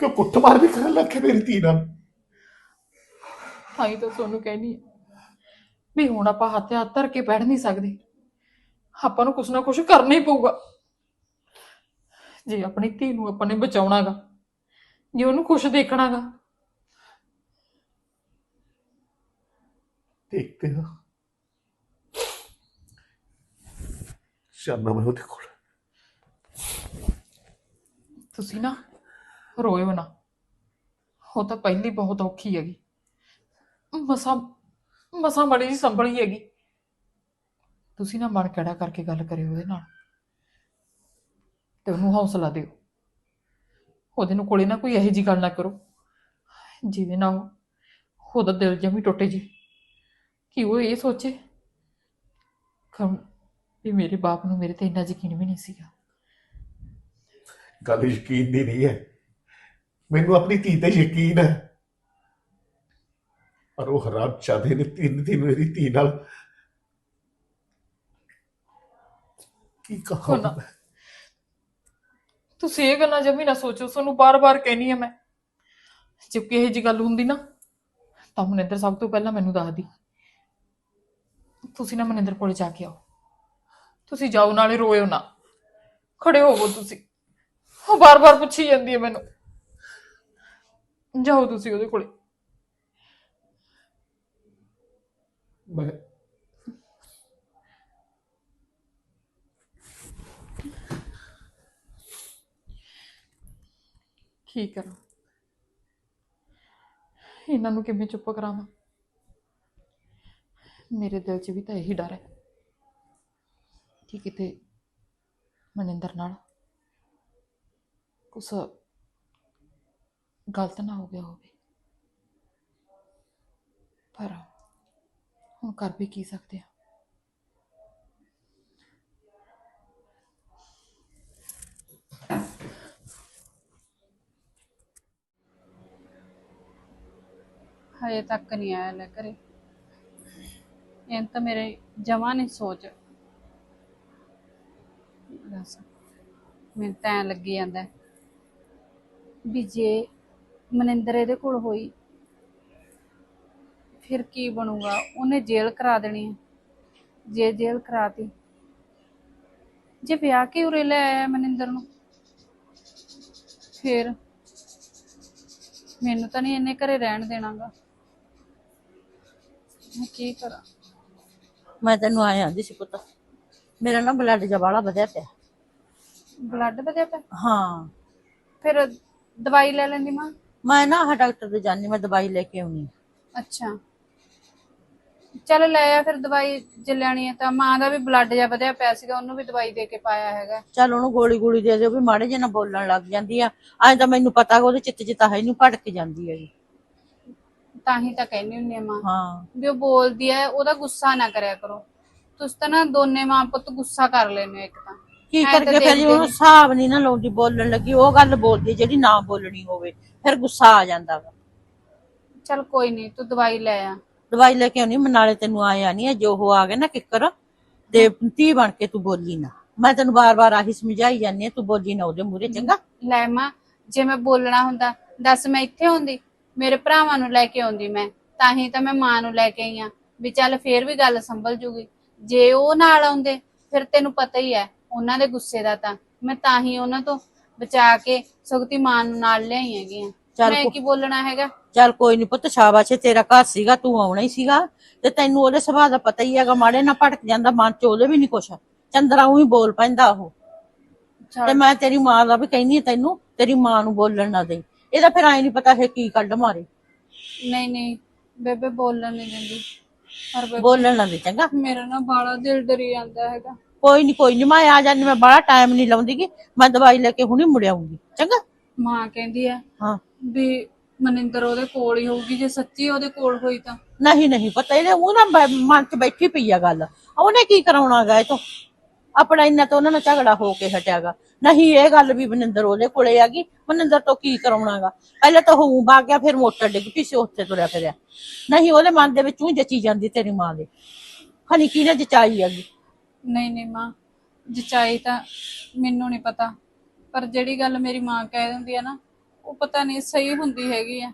H: ਕਿ ਕੁੱਟਮਾਰ ਵੀ ਕਰਨ ਲੱਗੇ ਮੇਰੀ ਧੀ ਨਾਲ।
G: ਹਾਂ ਹੀ ਤਾਂ ਤੁਹਾਨੂੰ ਕਹਿਣੀ ਹੈ ਵੀ ਹੁਣ ਆਪਾਂ ਹੱਥ ਹੱਥ ਧਰ ਕੇ ਬੈਠ ਨਹੀਂ ਸਕਦੇ। ਆਪਾਂ ਨੂੰ ਕੁਛ ਨਾ ਕੁਛ ਕਰਨਾ ਹੀ ਪਊਗਾ। ਜੇ ਆਪਣੀ ਧੀ ਨੂੰ ਆਪਾਂ ਨੇ ਬਚਾਉਣਾਗਾ ਜੇ ਉਹਨੂੰ ਖੁਸ਼ ਦੇਖਣਾਗਾ।
H: ਦੇਖਦੇ ਹਾਂ। ਸ਼ਾਨਾ ਮੈਂ ਉਹਦੇ ਕੋਲ।
G: ਤੁਸੀਂ ਨਾ ਰੋਇਓ ਨਾ। ਉਹ ਤਾਂ ਪਹਿਲੀ ਬਹੁਤ ਔਖੀ ਹੈਗੀ। ਮਸਾ ਮਸਾ ਮੜੀ ਜੀ ਸੰਭਲੀ ਹੈਗੀ। ਤੁਸੀਂ ਨਾ ਮਨ ਕਿਹੜਾ ਕਰਕੇ ਗੱਲ ਕਰਿਓ ਉਹਦੇ ਨਾਲ ਤੇ ਉਹਨੂੰ ਹੌਸਲਾ ਦਿਓ। ਉਹਦੇ ਨੂੰ ਕੋਲੇ ਨਾ ਕੋਈ ਇਹੋ ਜੀ ਗੱਲ ਨਾ ਕਰੋ। ਜਿਹਦੇ ਨਾਲ ਉਹਦਾ ਦਿਲ ਜਮੀ ਟੁੱਟੇ ਜੀ। ਕਿ ਉਹ ਇਹ ਸੋਚੇ ਕਿ ਵੀ ਮੇਰੇ ਬਾਪ ਨੂੰ ਮੇਰੇ ਤੇ ਇੰਨਾ ਯਕੀਨ ਵੀ ਨਹੀਂ ਸੀਗਾ।
H: ਗੱਲ ਯਕੀਨ ਦੀ ਨਹੀਂ ਹੈ। ਮੈਨੂੰ ਆਪਣੀ ਧੀ ਤੇ ਯਕੀਨ ਹੈ। ਪਰ ਉਹ ਹਰਾਮ ਚਾਹਦੇ ਨੇ ਤਿੰਨ ਦਿਨ ਮੇਰੀ ਧੀ ਨਾਲ ਕੀ ਕਹਾਂ
G: ਹੁਣ ਤੁਸੀਂ ਇਹ ਗੱਲਾਂ ਜਮੀ ਨਾ ਸੋਚੋ ਤੁਹਾਨੂੰ ਬਾਰ-ਬਾਰ ਕਹਿਣੀ ਆ ਮੈਂ। ਜੇ ਇਹੋ ਜੀ ਗੱਲ ਹੁੰਦੀ ਨਾ ਤਾਂ ਮਨਿੰਦਰ ਸਭ ਤੋਂ ਪਹਿਲਾਂ ਮੈਨੂੰ ਦੱਸਦੀ। ਤੁਸੀਂ ਨਾ ਮਨਿੰਦਰ ਕੋਲੇ ਜਾ ਕੇ ਆਓ। ਤੁਸੀਂ ਜਾਓ ਨਾਲੇ ਰੋਇਓ ਨਾ। ਖੜੇ ਹੋਵੋ ਤੁਸੀਂ। ਉਹ ਬਾਰ-ਬਾਰ ਪੁੱਛੀ ਜਾਂਦੀ ਹੈ ਮੈਨੂੰ। ਜਾਓ ਤੁਸੀਂ ਉਹਦੇ ਕੋਲੇ।
H: ਮੈਂ
G: ਕੀ ਕਰਾਂ? ਇਹਨਾਂ ਨੂੰ ਕਿਵੇਂ ਚੁੱਪ ਕਰਾਵਾਂ? ਮੇਰੇ ਦਿਲ 'ਚ ਵੀ ਤਾਂ ਇਹੀ ਡਰ ਹੈ ਕਿ ਕਿਤੇ ਮਨਿੰਦਰ ਨਾਲ ਕੁਛ ਗਲਤ ਨਾ ਹੋ ਗਿਆ ਹੋਵੇ। ਪਰ ਹੁਣ ਕਰ ਵੀ ਕੀ ਸਕਦੇ ਆ?
B: ਹਜੇ ਤੱਕ ਨਹੀਂ ਆਇਆ ਲੈ ਘਰੇ। ਇਹ ਤਾਂ ਮੇਰੇ ਜਮਾ ਨਹੀਂ ਸੋਚ। ਦੱਸ, ਮੈਨੂੰ ਤਾਂ ਲੱਗੀ ਜਾਂਦਾ ਵੀ ਜੇ ਮਨਿੰਦਰ ਇਹਦੇ ਕੋਲ ਹੋਈ, ਫਿਰ ਕੀ ਬਣੂਗਾ? ਉਹਨੇ ਜੇਲ੍ਹ ਕਰਾ ਦੇਣੀ ਹੈ ਜੇ ਜੇਲ੍ਹ ਕਰਾਤੀ, ਜੇ ਵਿਆਹ ਕੇ ਉਰੇ ਲੈ ਆਇਆ ਮਨਿੰਦਰ ਨੂੰ, ਫਿਰ ਮੈਨੂੰ ਤਾਂ ਨਹੀਂ ਇਹਨੇ ਘਰੇ ਰਹਿਣ ਦੇਣਾਗਾ। ਮੈਂ ਕੀ ਕਰਾਂ?
C: ਮੈਂ ਤੈਨੂੰ ਆਇਆ ਆਂਦੀ ਸੀ ਪੁੱਤ ਮੇਰਾ ਨਾ ਬਲੱਡ ਜਾ ਵਾਲਾ ਵਧਿਆ ਪਿਆ।
B: ਬਲੱਡ ਵਧਿਆ ਪਿਆ?
C: ਹਾਂ।
B: ਫਿਰ ਦਵਾਈ ਲੈ ਲੈਂਦੀ ਮਾਂ?
C: ਮੈਂ ਨਾ ਆਹ ਡਾਕਟਰ ਦੇ ਜਾਣੀ ਮੈਂ ਦਵਾਈ ਲੈ ਕੇ ਆਉਣੀ
B: ਅੱਛਾ। ਚੱਲ ਲੈ ਆ ਫਿਰ ਦਵਾਈ ਜੇ ਲੈਣੀ ਹੈ ਤਾਂ ਮਾਂ ਦਾ ਵੀ ਬਲੱਡ ਜਾ ਵਧਿਆ ਪਿਆ ਸੀਗਾ ਉਹਨੂੰ ਵੀ ਦਵਾਈ ਦੇ ਕੇ ਪਾਇਆ ਹੈਗਾ।
C: ਚੱਲ ਉਹਨੂੰ ਗੋਲੀ ਗੋਲੀ ਦੇ ਦਿਓ ਵੀ ਮਾੜੇ ਜਿਹੇ ਨਾਲ ਬੋਲਣ ਲੱਗ ਜਾਂਦੀ ਆ। ਐਂ ਤਾਂ ਮੈਨੂੰ ਪਤਾ ਕਿ ਉਹਦੇ ਚਿੱਤ 'ਚ ਤਾਂ ਹੈ ਨਹੀਂ ਭੜਕ ਜਾਂਦੀ ਹੈਗੀ।
B: ਤਾਂ ਹੀ ਤਾਂ ਕਹਿੰਦੀ ਹੁੰਦੀ ਆ ਮਾਂ।
C: ਹਾਂ।
B: ਵੀ ਉਹ ਬੋਲਦੀ ਹੈ ਉਹਦਾ ਗੁੱਸਾ ਨਾ ਕਰਿਆ ਕਰੋ। ਤੁਸੀਂ ਤਾਂ ਨਾ ਦੋਨੇ ਮਾਂ ਪੁੱਤ ਗੁੱਸਾ ਕਰ ਹੋ ਇੱਕ ਤਾਂ।
C: ਕੀ
B: ਐਂ ਤਾਂ
C: ਕਰਕੇ ਫਿਰ
B: ਦੇਖਦੇ
C: ਉਹਨੂੰ ਹਿਸਾਬ ਨਹੀਂ ਨਾ ਲਾਉਂਦੀ ਬੋਲਣ ਲੱਗੀ ਉਹ ਗੱਲ ਬੋਲਦੀ ਜਿਹੜੀ ਨਾ ਬੋਲਣੀ ਹੋਵੇ ਫਿਰ ਗੁੱਸਾ ਆ ਜਾਂਦਾ ਵਾ।
B: ਚੱਲ ਕੋਈ ਨਹੀਂ ਤੂੰ ਦਵਾਈ ਲੈ ਆ।
C: ਦਵਾਈ ਲੈ ਕੇ ਆਉਣੀ ਮੈਂ ਨਾਲੇ ਤੈਨੂੰ ਆਇਆ ਨਹੀਂ ਜੋ ਉਹ ਆ ਗਿਆ ਨਾ ਕਿੱਕਰ ਤੇ ਧੀ ਬਣ ਕੇ ਤੂੰ ਬੋਲੀ ਨਾ। ਮੈਂ ਤੈਨੂੰ ਬਾਰ-ਬਾਰ ਆਹੀ ਸਮਝਾਈ ਜਾਂਦੀ ਆ ਤੂੰ ਬੋਲੀ ਨਾ ਉਹਦੇ ਮੂਹਰੇ ਚੰਗਾ?
B: ਲੈ ਮਾਂ ਜੇ ਮੈਂ ਬੋਲਣਾ ਹੁੰਦਾ ਦੱਸ ਮੈਂ ਇੱਥੇ ਹੁੰਦੀ? ਮੇਰੇ ਭਰਾਵਾਂ ਨੂੰ ਲੈ ਕੇ ਆਉਂਦੀ ਮੈਂ ਤਾਂ ਹੀ ਤਾਂ ਮੈਂ ਮਾਂ ਨੂੰ ਲੈ ਕੇ ਆਈ ਆ। ਵੀ ਚੱਲ ਫੇਰ ਵੀ ਗੱਲ ਸੰਭਲ ਜੂਗੀ। ਜੇ ਉਹ ਨਾਲ ਆਉਂਦੇ ਫਿਰ ਤੈਨੂੰ ਪਤਾ ਹੀ ਹੈ ਉਹਨਾਂ ਦੇ ਗੁੱਸੇ ਦਾ ਤਾਂ। ਮੈਂ ਤਾਂ ਹੀ ਉਹਨਾਂ ਤੋਂ ਬਚਾ ਕੇ ਸੁਗਤੀ ਮਾਂ ਨੂੰ ਨਾਲ ਲਿਆਈ ਹੈਗੀ ਆ।
C: ਚੱਲ
B: ਮੈਂ
C: ਕੋ-
B: ਕੀ ਬੋਲਣਾ ਹੈਗਾ?
C: ਚੱਲ ਕੋਈ ਨਹੀਂ ਪੁੱਤ ਸ਼ਾਬਾਸ਼ ਏ, ਤੇਰਾ ਘਰ ਸੀਗਾ ਤੂੰ ਆਉਣਾ ਹੀ ਸੀਗਾ। ਤੇ ਤੈਨੂੰ ਉਹਦੇ ਸੁਭਾਅ ਦਾ ਪਤਾ ਹੀ ਹੈਗਾ ਮਾੜੇ ਨਾ ਭਟਕ ਜਾਂਦਾ ਮਨ ਚ ਉਹਦੇ ਵੀ ਨਹੀਂ ਕੁਛ। ਚੰਦਰਾ ਉਹੀ ਬੋਲ ਪੈਂਦਾ ਉਹ। ਤੇ ਮੈਂ ਤੇਰੀ ਮਾਂ ਦਾ ਵੀ ਕਹਿੰਦੀ ਹਾਂ ਤੈਨੂੰ ਤੇਰੀ ਮਾਂ ਨੂੰ ਬੋਲਣ ਨਾ ਦੇ ਇਹਦਾ ਫਿਰ ਐ ਨਹੀਂ ਪਤਾ ਇਹ ਕੀ ਕੱਢ ਮਾਰੇ।
B: ਨਹੀਂ ਨਹੀਂ ਬੇਬੇ ਬੋਲਣ ਨਹੀਂ ਦਿੰਦੀ। ਪਰ ਬੇਬੇ
C: ਬੋਲਣ ਨਾ ਦੇ ਚੰਗਾ।
B: ਮੇਰਾ ਨਾ ਬਾਲਾ ਦਿਲ ਡਰੀ ਜਾਂਦਾ ਹੈਗਾ।
C: ਕੋਈ ਨਹੀਂ ਕੋਈ ਨਹੀਂ ਮੈਂ ਆ ਜਾਂਦੀ ਮੈਂ ਬੜਾ ਟਾਈਮ ਨਹੀਂ ਲਾਉਂਦੀਗੀ। ਮੈਂ ਦਵਾਈ ਲੈ ਕੇ ਹੁਣੀ ਮੁੜ ਆਉਂਗੀ ਚੰਗਾ?
B: ਮਾਂ ਕਹਿੰਦੀ ਹੈ
C: ਹਾਂ।
B: ਵੀ ਮਨਿੰਦਰ ਉਹਦੇ ਕੋਲ ਹੀ ਹੋਊਗੀ ਜੇ ਸੱਚੀ ਉਹਦੇ ਕੋਲ ਹੋਈ ਤਾਂ।
C: ਨਹੀਂ ਨਹੀਂ ਪਤਾ ਇਹਦੇ ਉਹ ਨਾ ਬ- ਮਨ ਚ ਬੈਠੀ ਪਈ ਆ ਗੱਲ। ਉਹਨੇ ਕੀ ਕਰਾਉਣਾਗਾ ਇਹ ਤੋਂ? ਆਪਣਾ ਇੰਨਾ ਤਾਂ ਉਹਨਾਂ ਨਾਲ ਝਗੜਾ ਹੋ ਕੇ ਹਟਿਆਗਾ ਨਹੀਂ ਇਹ ਗੱਲ ਵੀ ਮਨਿੰਦਰ ਉਹਦੇ ਕੋਲੇ ਆ ਗਈ। ਮਨਿੰਦਰ ਤੋਂ ਕੀ ਕਰਾਉਣਾਗਾ ਪਹਿਲੇ ਤਾਂ ਹੂੰ ਬਾਗ ਗਿਆ ਫਿਰ ਮੋਟਰ ਡਿੱਗ ਪਈ ਸੀ ਉੱਥੇ ਤੁਰਿਆ ਫਿਰਿਆ। ਨਹੀਂ ਉਹਦੇ ਮਨ ਦੇ ਵਿੱਚ ਜਚੀ ਜਾਂਦੀ ਤੇਰੀ ਮਾਂ ਦੇ। ਹਨੀ ਕਿਹਨੇ ਜਚਾਈ ਹੈਗੀ?
B: ਨਹੀਂ ਨਹੀਂ ਮਾਂ ਜਚਾਈ ਤਾਂ ਮੈਨੂੰ ਨਹੀਂ ਪਤਾ। ਪਰ ਜਿਹੜੀ ਗੱਲ ਮੇਰੀ ਮਾਂ ਕਹਿ ਦਿੰਦੀ ਹੈ ਨਾ ਉਹ ਪਤਾ ਨਹੀਂ ਸਹੀ ਹੁੰਦੀ ਹੈਗੀ ਆ।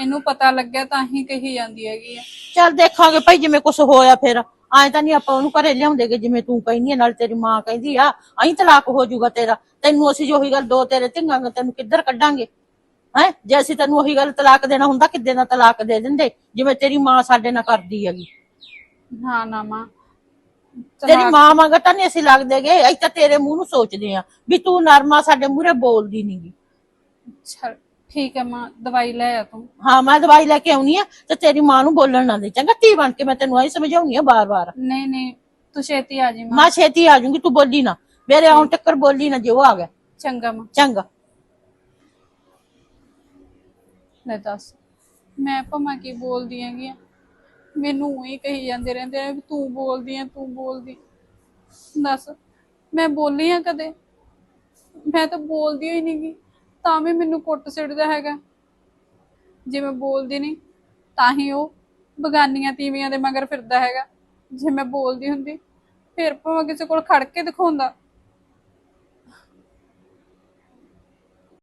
B: ਇਹਨੂੰ ਪਤਾ ਲੱਗਿਆ ਤਾਂ ਹੀ ਕਹੀ ਜਾਂਦੀ ਹੈਗੀ ਆ।
C: ਚੱਲ ਦੇਖਾਂਗੇ ਭਾਈ ਜਿਵੇਂ ਕੁਝ ਹੋਇਆ ਫਿਰ। ਐਂ ਤਾਂ ਨਹੀਂ ਆਪਾਂ ਉਹਨੂੰ ਘਰੇ ਲਿਆਉਂਦੇਗੇ ਜਿਵੇਂ ਤੂੰ ਕਹਿੰਦੀ ਆ ਨਾਲ ਤੇਰੀ ਮਾਂ ਕਹਿੰਦੀ ਆ ਐਂ ਤਲਾਕ ਹੋ ਜਾਊਗਾ ਤੇਰਾ। ਤੈਨੂੰ ਅਸੀਂ ਜੋ ਉਹੀ ਗੱਲ ਦੋ ਤੇਰੇ ਧੀਆਂ ਤੈਨੂੰ ਕਿੱਧਰ ਕੱਢਾਂਗੇ? ਹੈ? ਜੇ ਅਸੀਂ ਤੈਨੂੰ ਉਹੀ ਗੱਲ ਤਲਾਕ ਦੇਣਾ ਹੁੰਦਾ ਕਿੱਦੇ ਨਾਲ ਤਲਾਕ ਦੇ ਦਿੰਦੇ? ਜਿਵੇਂ ਤੇਰੀ ਮਾਂ ਸਾਡੇ ਨਾਲ ਕਰਦੀ ਹੈਗੀ।
B: ਹਾਂ ਨਾ ਮਾਂ।
C: ਤੇਰੀ ਮਾਂ ਮੰਗਾ ਤਾਂ ਨਹੀਂ ਅਸੀਂ ਲੱਗਦੇਗੇ ਅਸੀਂ ਤਾਂ ਤੇਰੇ ਮੂੰਹ ਨੂੰ ਸੋਚਦੇ ਆ ਵੀ ਤੂੰ ਨਰਮਾ ਸਾਡੇ ਮੂਹਰੇ ਬੋਲਦੀ ਨਹੀਂਗੀ
B: ਠੀਕ ਹੈ ਮਾਂ ਦਵਾਈ ਲੈ ਆ ਤੂੰ।
C: ਹਾਂ ਮੈਂ ਦਵਾਈ ਲੈ ਕੇ ਆਉਣੀ ਆ ਤੇ ਤੇਰੀ ਮਾਂ ਨੂੰ ਬੋਲਣ ਨਾ ਦੇ। ਚੰਗਾ ਧੀ ਬਣ ਕੇ ਮੈਂ ਤੈਨੂੰ ਆਈ ਸਮਝਾਉਣੀ ਆ ਬਾਰ-ਬਾਰ।
B: ਨਹੀਂ ਨਹੀਂ ਤੂੰ ਛੇਤੀ ਆ ਜੀ ਮਾਂ।
C: ਮੈਂ ਛੇਤੀ ਆ ਜਾਊਂਗੀ ਤੂੰ ਬੋਲੀ ਨਾ। ਮੇਰੇ ਆਉਣ ਟੱਕਰ ਬੋਲੀ ਨਾ ਜੇ ਉਹ ਆ ਗਿਆ।
B: ਚੰਗਾ ਮਾਂ।
C: ਚੰਗਾ।
B: ਲੈ ਦੱਸ ਮੈਂ ਭਾਵੇਂ ਕੀ ਬੋਲਦੀ ਹੈਗੀ ਆ। ਮੈਨੂੰ ਹੀ ਕਹੀ ਜਾਂਦੇ ਰਹਿੰਦੇ ਆ ਵੀ ਤੂੰ ਬੋਲਦੀ ਆ ਤੂੰ ਬੋਲਦੀ। ਦੱਸ ਮੈਂ ਬੋਲੀ ਆ ਕਦੇ? ਮੈਂ ਤਾਂ ਬੋਲਦੀ ਹੀ ਨਹੀਂ ਗੀ। ਤਾਂ ਵੀ ਮੈਨੂੰ ਕੁੱਟ ਸਿੜਦਾ ਹੈਗਾ। ਜੇ ਮੈਂ ਬੋਲਦੀ ਨਹੀਂ ਤਾਂ ਹੀ ਉਹ ਬਗਾਨੀਆਂ ਤੀਵੀਆਂ ਦੇ ਮਗਰ ਫਿਰਦਾ ਹੈਗਾ। ਜੇ ਮੈਂ ਬੋਲਦੀ ਹੁੰਦੀ, ਫਿਰ ਭਾਵੇਂ ਕਿਸੇ ਕੋਲ ਖੜ ਕੇ ਦਿਖਾਉਂਦਾ।